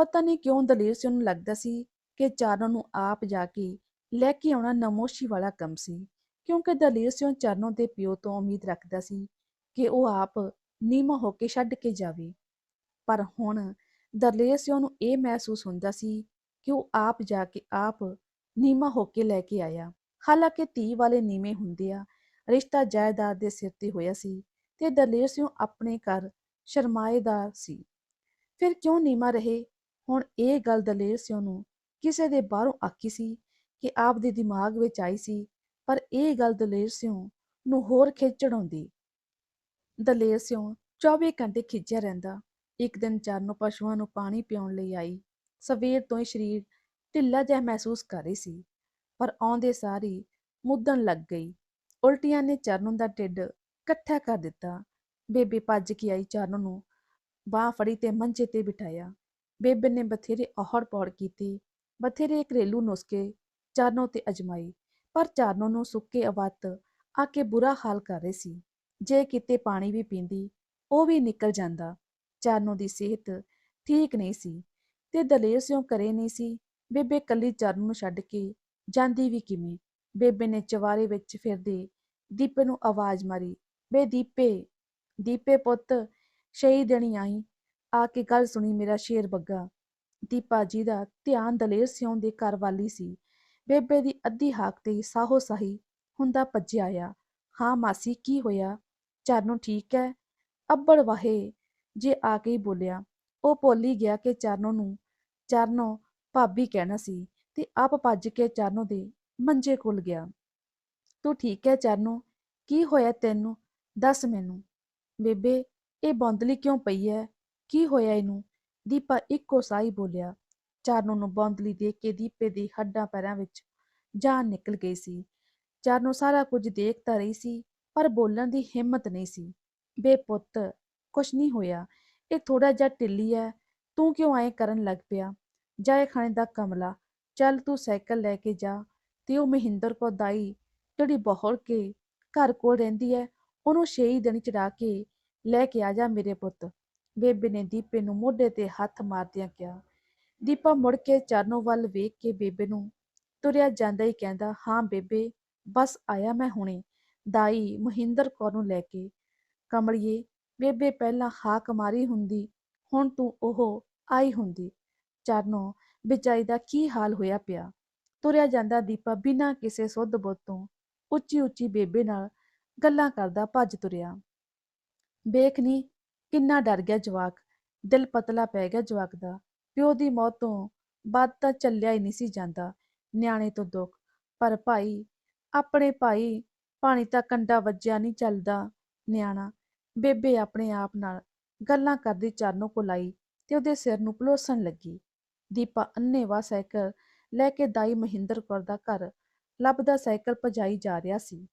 ਪਤਾ ਨਹੀਂ ਕਿਉਂ ਦਲੇਰ ਸਿੰਘ ਨੂੰ ਲੱਗਦਾ ਸੀ ਕਿ ਚਾਨੋ ਨੂੰ ਆਪ ਜਾ ਕੇ ਲੈ ਕੇ ਆਉਣਾ ਨਮੋਸ਼ੀ ਵਾਲਾ ਕੰਮ ਸੀ, ਕਿਉਂਕਿ ਦਲੇਰ ਸਿੰਘ ਚਰਨੋਂ ਦੇ ਪਿਓ ਤੋਂ ਉਮੀਦ ਰੱਖਦਾ ਸੀ ਕਿ ਉਹ ਆਪ ਨੀਵਾਂ ਹੋ ਕੇ ਛੱਡ ਕੇ ਜਾਵੇ। ਪਰ ਹੁਣ ਦਲੇਰ ਸਿੰਘ ਨੂੰ ਇਹ ਮਹਿਸੂਸ ਹੁੰਦਾ ਸੀ ਕਿ ਉਹ ਆਪ ਜਾ ਕੇ ਆਪ ਨੀਵਾਂ ਹੋ ਕੇ ਲੈ ਕੇ ਆਇਆ। ਹਾਲਾਂਕਿ ਧੀ ਵਾਲੇ ਨੀਵੇਂ ਹੁੰਦੇ ਆ, ਰਿਸ਼ਤਾ ਜਾਇਦਾਦ ਦੇ ਸਿਰ ਤੇ ਹੋਇਆ ਸੀ ਤੇ ਦਲੇਰ ਸਿੰਘ ਆਪਣੇ ਘਰ ਸ਼ਰਮਾਏਦਾਰ ਸੀ। ਫਿਰ ਕਿਉਂ ਨੀਵਾਂ ਰਹੇ? ਹੁਣ ਇਹ ਗੱਲ ਦਲੇਰ ਸਿੰਘ ਨੂੰ ਕਿਸੇ ਦੇ ਬਾਹਰੋਂ ਆਕੀ ਸੀ ਕਿ ਆਪ ਦੇ ਦਿਮਾਗ ਵਿੱਚ ਆਈ ਸੀ, ਪਰ ਇਹ ਗੱਲ ਦਲੇਰ ਸਿੰਘ ਨੂੰ ਹੋਰ ਖਿੱਚ ਚੜਾਉਂਦੀ ਦਲੇਰ ਸਿੰਘ 24 ਘੰਟੇ ਖਿੱਚਿਆ ਰਹਿੰਦਾ। ਇੱਕ ਦਿਨ ਚਰਨੋਂ ਪਸ਼ੂਆਂ ਨੂੰ ਪਾਣੀ ਪਿਆਉਣ ਲਈ ਆਈ। ਸਵੇਰ ਤੋਂ ਹੀ ਸਰੀਰ ਢਿੱਲਾ ਜਿਹਾ ਮਹਿਸੂਸ ਕਰ ਰਹੀ ਸੀ, ਪਰ ਆਉਂਦੇ ਸਾਰੀ ਮੁੱਦਣ ਲੱਗ ਗਈ। ਉਲਟੀਆਂ ਨੇ ਚਰਨੋਂ ਦਾ ਢਿੱਡ ਇਕੱਠਾ ਕਰ ਦਿੱਤਾ। ਬੇਬੇ ਭੱਜ ਕੇ ਆਈ ਚਰਨ ਨੂੰ ਬਾਹ ਫੜੀ ਤੇ ਮੰਜੇ ਤੇ ਬਿਠਾਇਆ। ਬੇਬੇ ਨੇ ਬਥੇਰੇ ਔਹੜ ਪੌੜ ਕੀਤੀ, ਬਥੇਰੇ ਘਰੇਲੂ ਨੁਸਖੇ, ਚਾਨੋ ਤੇ ਅਜਮਾਈ ਪਰ ਚਾਨੋ ਨੂੰ ਸੁੱਕੇ ਅਵੱਤ ਆ ਕੇ ਬੁਰਾ ਹਾਲ ਕਰ ਰਹੀ ਸੀ। ਜੇ ਕਿਤੇ ਪਾਣੀ ਵੀ ਪੀਂਦੀ, ਉਹ ਵੀ ਨਿਕਲ ਜਾਂਦਾ। ਚਾਨੋ ਦੀ ਸਿਹਤ ਠੀਕ ਨਹੀਂ ਸੀ ਤੇ ਦਲੇਰ ਸਿਉਂ ਕਰੇ ਨਹੀਂ ਸੀ। ਬੇਬੇ ਕੱਲੀ ਚਰਨ ਨੂੰ ਛੱਡ ਕੇ ਜਾਂਦੀ ਵੀ ਕਿਵੇਂ? ਬੇਬੇ ਨੇ ਚਵਾਰੇ ਵਿੱਚ ਫਿਰਦੇ ਦੀਪੇ ਨੂੰ ਆਵਾਜ਼ ਮਾਰੀ, ਬੇ ਦੀਪੇ ਦੀਪੇ ਪੁੱਤ ਸ਼ਹੀਦ ਦੇਣੀ ਆਈ ਆ ਕੇ ਗੱਲ ਸੁਣੀ ਮੇਰਾ ਸ਼ੇਰ ਬੱਗਾ। ਦੀਪਾ ਜੀ ਦਾ ਧਿਆਨ ਦਲੇਰ ਸਿਉਂ ਦੇ ਘਰ ਵਾਲੀ ਸੀ। ਬੇਬੇ ਦੀ ਅੱਧੀ ਹਾਕ ਤੇ ਸਾਹੋ ਸਾਹੀ ਹੁੰਦਾ ਭੱਜਿਆ ਆਇਆ। ਹਾਂ ਮਾਸੀ, ਕੀ ਹੋਇਆ? ਚਰਨੋਂ ਠੀਕ ਹੈ ਅੱਬੜ ਵਾਹੇ, ਜੇ ਆ ਕੇ ਹੀ ਬੋਲਿਆ। ਉਹ ਭੋਲੀ ਗਿਆ ਕਿ ਚਰਨੋਂ ਨੂੰ, ਚਰਨੋਂ ਭਾਬੀ ਕਹਿਣਾ ਸੀ ਤੇ ਆਪ ਭੱਜ ਕੇ ਚਰਨੋਂ ਦੇ ਮੰਜੇ ਕੋਲ ਗਿਆ। ਤੂੰ ਠੀਕ ਹੈ ਚਰਨੋਂ? ਕੀ ਹੋਇਆ ਤੈਨੂੰ? ਦੱਸ ਮੈਨੂੰ। ਬੇਬੇ, ਇਹ ਬੌਂਦਲੀ ਕਿਉਂ ਪਈ ਹੈ ਕੀ ਹੋਇਆ ਇਹਨੂੰ? ਦੀਪਾ ਇੱਕੋ ਸਾਈ ਬੋਲਿਆ, ਚਾਰਨੋ ਨੂੰ ਬੌਂਦਲੀ ਦੇਖ ਕੇ ਦੀਪੇ ਦੀ ਹੱਡਾਂ ਪੈਰਾਂ ਵਿੱਚ ਜਾਨ ਨਿਕਲ ਗਈ ਸੀ। ਚਾਰਨੋ ਸਾਰਾ ਕੁਝ ਦੇਖ ਤਾਂ ਰਹੀ ਸੀ, ਪਰ ਬੋਲਣ ਦੀ ਹਿੰਮਤ ਨਹੀਂ ਸੀ। ਬੇਪੁੱਤ ਕੁਛ ਨਹੀਂ ਹੋਇਆ। ਇਹ ਥੋੜਾ ਜਿਹਾ ਢਿੱਲੀ ਹੈ ਤੂੰ ਕਿਉਂ ਐਂ ਕਰਨ ਲੱਗ ਪਿਆ? ਜਾਏ ਖਾਣੇ ਦਾ ਕਮਲਾ। ਚੱਲ ਤੂੰ ਸਾਈਕਲ ਲੈ ਕੇ ਜਾ। ਤੇ ਉਹ ਮਹਿੰਦਰ ਕੋ ਦਾਈ, ਜਿਹੜੀ ਬਹੜ ਕੇ ਘਰ ਕੋਲ ਰਹਿੰਦੀ ਹੈ ਉਹਨੂੰ ਛੇ ਦਿਨ ਚੜਾ ਕੇ ਲੈ ਕੇ ਆ ਜਾ ਮੇਰੇ ਪੁੱਤ। ਬੇਬੇ ਨੇ ਦੀਪੇ ਨੂੰ ਮੋਢੇ ਤੇ ਹੱਥ ਮਾਰਦਿਆਂ ਕਿਹਾ, ਦੀਪਾ ਮੁੜ ਕੇ ਚਰਨੋਂ ਵੱਲ ਵੇਖ ਕੇ ਬੇਬੇ ਨੂੰ ਤੁਰਿਆ ਜਾਂਦਾ ਹੀ ਕਹਿੰਦਾ, ਹਾਂ ਬੇਬੇ, ਬਸ ਆਇਆ ਮੈਂ ਹੁਣੇ, ਦਾਈ ਮਹਿੰਦਰ ਕੌਰ ਨੂੰ ਲੈ ਕੇ। ਕਮੜੀਏ ਬੇਬੇ ਪਹਿਲਾਂ ਹਾਕ ਮਾਰੀ ਹੁੰਦੀ, ਹੁਣ ਤੂੰ ਉਹ ਆਈ ਹੁੰਦੀ। ਚਰਨੋਂ ਵਿਚਾਈ ਦਾ ਕੀ ਹਾਲ ਹੋਇਆ ਪਿਆ? ਤੁਰਿਆ ਜਾਂਦਾ ਦੀਪਾ ਬਿਨਾਂ ਕਿਸੇ ਸੁੱਧ ਬੁੱਧ ਤੋਂ ਉੱਚੀ ਉੱਚੀ ਬੇਬੇ ਨਾਲ ਗੱਲਾਂ ਕਰਦਾ ਭੱਜ ਤੁਰਿਆ। ਵੇਖ ਨੀ ਕਿੰਨਾ ਡਰ ਗਿਆ ਜਵਾਕ, ਦਿਲ ਪਤਲਾ ਪੈ ਗਿਆ ਜਵਾਕ ਦਾ, ਪਿਓ ਦੀ ਮੌਤ ਤੋਂ ਬਾਅਦ ਤਾਂ ਚੱਲਿਆ ਹੀ ਨਹੀਂ ਸੀ ਜਾਂਦਾ, ਨਿਆਣੇ ਤੋਂ ਦੁੱਖ, ਪਰ ਭਾਈ, ਆਪਣੇ ਭਾਈ ਪਾਣੀ ਤਾਂ ਕੰਡਾ ਵੱਜਿਆ ਨਹੀਂ ਚੱਲਦਾ, ਨਿਆਣਾ, ਬੇਬੇ ਆਪਣੇ ਆਪ ਨਾਲ ਗੱਲਾਂ ਕਰਦੀ ਚਾਰਨੋ ਕੋਲ ਆਈ ਤੇ ਉਹਦੇ ਸਿਰ ਨੂੰ ਪਲੋਸਣ ਲੱਗੀ। ਦੀਪਾ ਅੰਨੇਵਾਹ ਸਾਈਕਲ ਲੈ ਕੇ ਦਾਈ ਮਹਿੰਦਰ ਕੌਰ ਦਾ ਘਰ ਲੱਭਦਾ ਸਾਈਕਲ ਭਜਾਈ ਜਾ ਰਿਹਾ ਸੀ।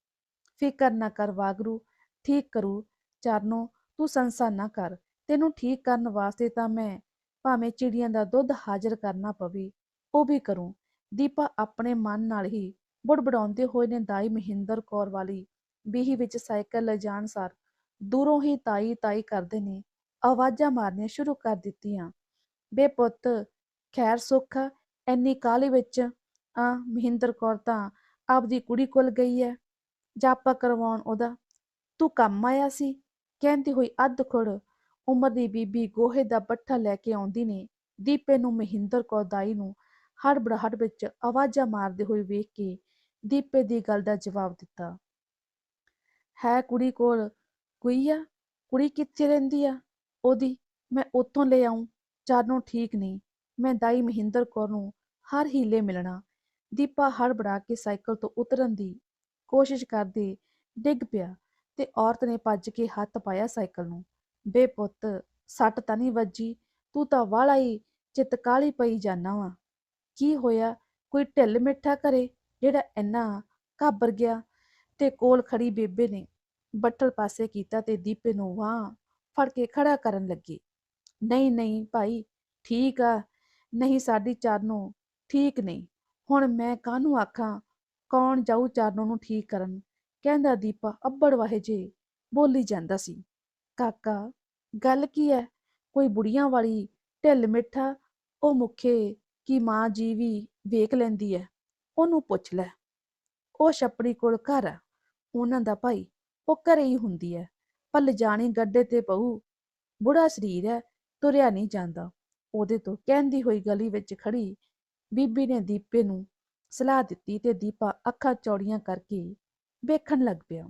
ਫਿਕਰ ਨਾ ਕਰ ਵਾਗਰੂ, ਠੀਕ ਕਰੂ, ਚਾਰਨੋ ਤੂੰ ਸੰਸਾ ਨਾ ਕਰ, ਤੈਨੂੰ ਠੀਕ ਕਰਨ ਵਾਸਤੇ ਤਾਂ ਮੈਂ ਭਾਵੇਂ ਚਿੜੀਆਂ ਦਾ ਦੁੱਧ ਹਾਜ਼ਰ ਕਰਨਾ ਪਵੇ, ਉਹ ਵੀ ਕਰੂੰ। ਦੀਪਾ ਆਪਣੇ ਮਨ ਨਾਲ ਹੀ ਬੁੜਬੜਾਉਂਦੇ ਹੋਏ ਨੇ ਦਾਈ ਮਹਿੰਦਰ ਕੌਰ ਵਾਲੀ ਬੀਹੀ ਵਿੱਚ ਸਾਈਕਲ ਲਿਜਾਣ ਸਾਰ ਦੂਰੋਂ ਹੀ ਤਾਈ ਤਾਈ ਕਰਦੇ ਨੇ ਆਵਾਜ਼ਾਂ ਮਾਰਨੀਆਂ ਸ਼ੁਰੂ ਕਰ ਦਿੱਤੀਆਂ। ਬੇ ਪੁੱਤ, ਖੈਰ ਸੁੱਖ ਐਨੀ ਕਾਹਲੀ ਵਿੱਚ ਆ ਮਹਿੰਦਰ ਕੌਰ ਤਾਂ ਆਪਦੀ ਕੁੜੀ ਕੋਲ ਗਈ ਹੈ ਜਾਪਾ ਕਰਵਾਉਣ ਉਹਦਾ। ਤੂੰ ਕੰਮ ਆਇਆ ਸੀ? ਕਹਿੰਦੀ ਹੋਈ ਅੱਧ ਖੁੜ ਉਮਰ ਦੀ ਬੀਬੀ ਗੋਹੇ ਦਾ ਪੱਠਾ ਲੈ ਕੇ ਆਉਂਦੀ ਨੇ, ਦੀਪੇ ਨੂੰ ਮਹਿੰਦਰ ਕੌਰ ਦਾਈ ਨੂੰ ਹੜਬੜਾਹਟ ਵਿੱਚ ਆਵਾਜ਼ਾਂ ਮਾਰਦੇ ਹੋਏ ਵੇਖ ਕੇ ਦੀਪੇ ਦੀ ਗੱਲ ਦਾ ਜਵਾਬ ਦਿੱਤਾ। ਹੈ ਕੁੜੀ ਕੋਲ ਕੋਈ ਆ? ਕੁੜੀ ਕਿੱਥੇ ਰਹਿੰਦੀ ਆ? ਉਹਦੀ ਮੈਂ ਉੱਥੋਂ ਲੈ ਆਉਂ ਚਾਰਨੋਂ ਠੀਕ ਨਹੀਂ, ਮੈਂ ਦਾਈ ਮਹਿੰਦਰ ਕੌਰ ਨੂੰ ਹਰ ਹੀਲੇ ਮਿਲਣਾ। ਦੀਪਾ ਹੜਬੜਾ ਕੇ ਸਾਈਕਲ ਤੋਂ ਉਤਰਨ ਦੀ ਕੋਸ਼ਿਸ਼ ਕਰਦੇ ਡਿੱਗ ਪਿਆ। ਤੇ ਔਰਤ ਨੇ ਭੱਜ ਕੇ ਹੱਥ ਪਾਇਆ ਸਾਈਕਲ ਨੂੰ। ਬੇ ਪੁੱਤ, ਸੱਟ ਤਾਂ ਨਹੀਂ ਵੱਜੀ, ਤੂੰ ਤਾਂ ਵਾਲਾ ਹੀ ਚਿੱਤ ਕਾਲੀ ਪਈ ਜਾਨਾ ਵਾ। ਕੀ ਹੋਇਆ? ਕੋਈ ਢਿੱਲ ਮਿੱਠਾ ਕਰੇ, ਜਿਹੜਾ ਇੰਨਾ ਘਾਬਰ ਗਿਆ ਤੇ ਕੋਲ ਖੜੀ ਬੇਬੇ ਨੇ ਬੱਟਲ ਪਾਸੇ ਕੀਤਾ ਤੇ ਦੀਪੇ ਨੂੰ ਵਾਹ ਫੜ ਕੇ ਖੜਾ ਕਰਨ ਲੱਗੀ। ਨਹੀਂ ਨਹੀਂ ਭਾਈ, ਠੀਕ ਆ। ਨਹੀਂ, ਸਾਡੀ ਚਾਰਨੋਂ ਠੀਕ ਨਹੀਂ। ਹੁਣ ਮੈਂ ਕਾਹਨੂੰ ਆਖਾਂ? ਕੌਣ ਜਾਊ ਚਾਰਨੋਂ ਨੂੰ ਠੀਕ ਕਰਨ? ਕਹਿੰਦਾ ਦੀਪਾ, ਅੱਬੜ ਵਾਹੇ ਜੇ, ਬੋਲੀ ਜਾਂਦਾ ਸੀ। ਕਾਕਾ, ਗੱਲ ਕੀ ਹੈ ਕੋਈ ਬੁੜੀਆਂ ਵਾਲੀ ਢਿੱਲ ਮਿੱਠਾ, ਉਹ ਮੁਖੇ ਕਿ ਮਾਂ ਜੀ ਵੀ ਵੇਖ ਲੈਂਦੀ ਐ? ਉਹਨੂੰ ਪੁੱਛ ਲੈ। ਉਹ ਛੱਪੜੀ ਕੋਲ ਘਰ ਆ। ਉਹਨਾਂ ਦਾ ਭਾਈ, ਉਹ ਘਰੇ ਹੀ ਹੁੰਦੀ ਐ। ਪਰ ਲਿਜਾਣੀ ਗੱਡੇ ਤੇ ਪਊ। ਬੁੜਾ ਸਰੀਰ ਐ, ਤੁਰਿਆ ਨਹੀਂ ਜਾਂਦਾ। ਉਹਦੇ ਤੋਂ ਕਹਿੰਦੀ ਹੋਈ ਗਲੀ ਵਿੱਚ ਖੜੀ ਬੀਬੀ ਨੇ ਦੀਪੇ ਨੂੰ ਸਲਾਹ ਦਿੱਤੀ ਤੇ ਦੀਪਾ ਅੱਖਾਂ ਚੌੜੀਆਂ ਕਰਕੇ ਵੇਖਣ ਲੱਗ ਪਿਆ।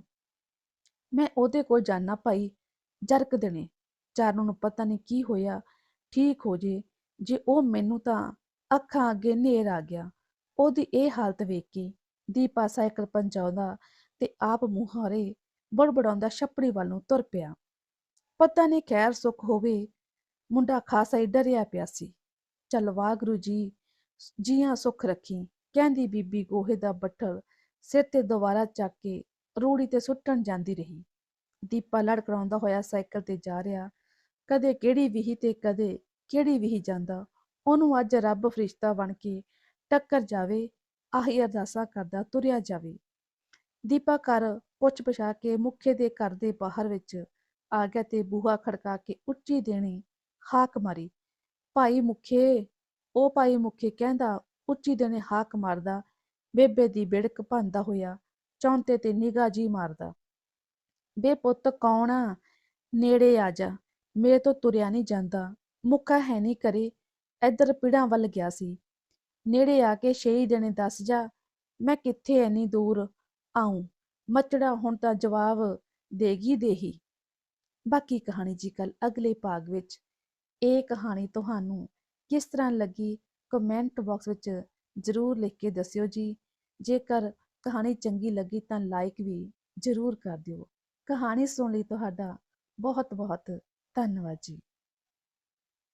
ਮੈਂ ਉਹਦੇ ਕੋਲ ਜਾਣਾ ਭਾਈ, ਜਰਕ ਦੇਣੇ। ਚਾਰੂ ਨੂੰ ਪਤਾ ਨਹੀਂ ਕੀ ਹੋਇਆ, ਠੀਕ ਹੋ ਜੇ। ਜੇ ਉਹ ਮੈਨੂੰ ਤਾਂ ਅੱਖਾਂ ਅੱਗੇ ਨੇਰ ਆ ਗਿਆ। ਉਹਦੀ ਇਹ ਹਾਲਤ ਵੇਖ ਕੇ ਦੀਪਾ ਸਾਈਕਲ ਪੰਚਾਉਂਦਾ ਤੇ ਆਪ ਮੂੰਹਾਰੇ ਬੜਬੜਾਉਂਦਾ ਛੱਪੜੀ ਵੱਲ ਨੂੰ ਤੁਰ ਪਿਆ। ਪਤਾ ਨਹੀਂ ਖੈਰ ਸੁੱਖ ਹੋਵੇ, ਮੁੰਡਾ ਖਾਸਾ ਹੀ ਡਰਿਆ ਪਿਆ ਸੀ। ਚੱਲ ਵਾਹਿਗੁਰੂ ਜੀ, ਜੀਆਂ ਸੁੱਖ ਰੱਖੀ, ਕਹਿੰਦੀ ਬੀਬੀ ਗੋਹੇ ਦਾ ਬੱਠਲ ਸਿਰ ਤੇ ਦੁਬਾਰਾ ਚੱਕ ਕੇ ਰੂੜੀ ਤੇ ਸੁੱਟਣ ਜਾਂਦੀ ਰਹੀ। ਦੀਪਾ ਲੜਕੜਾਉਂਦਾ ਹੋਇਆ ਸਾਈਕਲ ਤੇ ਜਾ ਰਿਹਾ। ਕਦੇ ਕਿਹੜੀ ਵਿਹੀ ਤੇ ਕਦੇ ਕਿਹੜੀ ਵਿਹੀ ਜਾਂਦਾ। ਉਹਨੂੰ ਅੱਜ ਰੱਬ ਫਰਿਸ਼ਤਾ ਬਣ ਕੇ ਟੱਕਰ ਜਾਵੇ, ਆਹੀ ਅਰਦਾਸਾਂ ਕਰਦਾ ਤੁਰਿਆ ਜਾਵੇ। ਦੀਪਾ ਘਰ ਪੁੱਛ ਪਛਾ ਕੇ ਮੁਖੇ ਦੇ ਘਰ ਦੇ ਬਾਹਰ ਵਿੱਚ ਆ ਗਿਆ ਤੇ ਬੂਹਾ ਖੜਕਾ ਕੇ ਉੱਚੀ ਦੇਣੀ ਹਾਕ ਮਾਰੀ। ਭਾਈ ਮੁਖੇ, ਉਹ ਭਾਈ ਮੁਖੇ ਕਹਿੰਦਾ, ਉੱਚੀ ਦੇਣੇ ਹਾਕ ਮਾਰਦਾ ਬੇਬੇ ਦੀ ਬਿੜਕ ਭੰਦਾ ਹੋਇਆ ਚੌਂਤੇ ਤੇ ਨਿਗਾਹ ਜੀ ਮਾਰਦਾ। ਬੇ ਪੁੱਤ ਕੌਣ ਆ? ਨੇੜੇ ਆ ਜਾ। ਮੇਰੇ ਤੋਂ ਤੁਰਿਆ ਨਹੀਂ ਜਾਂਦਾ। ਮੁੱਕਾ ਹੈ ਨਹੀਂ ਕਰੇ ਇੱਧਰ ਪਿੜਾਂ ਵੱਲ ਗਿਆ ਸੀ। ਨੇੜੇ ਆ ਕੇ ਛੇ ਦਿਨੇ ਦੱਸ ਜਾ, ਮੈਂ ਕਿੱਥੇ ਐਨੀ ਦੂਰ? ਆਉਂ ਮੱਚੜਾ ਹੁਣ ਤਾਂ ਜਵਾਬ ਦੇਗੀ ਦੇਹੀ। ਬਾਕੀ ਕਹਾਣੀ ਜੀ ਕੱਲ ਅਗਲੇ ਭਾਗ ਵਿੱਚ। ਇਹ ਕਹਾਣੀ ਤੁਹਾਨੂੰ ਕਿਸ ਤਰ੍ਹਾਂ ਲੱਗੀ? ਕਮੈਂਟ ਬਾਕਸ ਵਿੱਚ ਜ਼ਰੂਰ ਲਿਖ ਕੇ ਦੱਸਿਓ ਜੀ। ਜੇਕਰ ਕਹਾਣੀ ਚੰਗੀ ਲੱਗੀ ਤਾਂ ਲਾਈਕ ਵੀ ਜ਼ਰੂਰ ਕਰ ਦਿਓ। ਕਹਾਣੀ ਸੁਣਨ ਲਈ ਤੁਹਾਡਾ ਬਹੁਤ ਬਹੁਤ ਧੰਨਵਾਦ ਜੀ।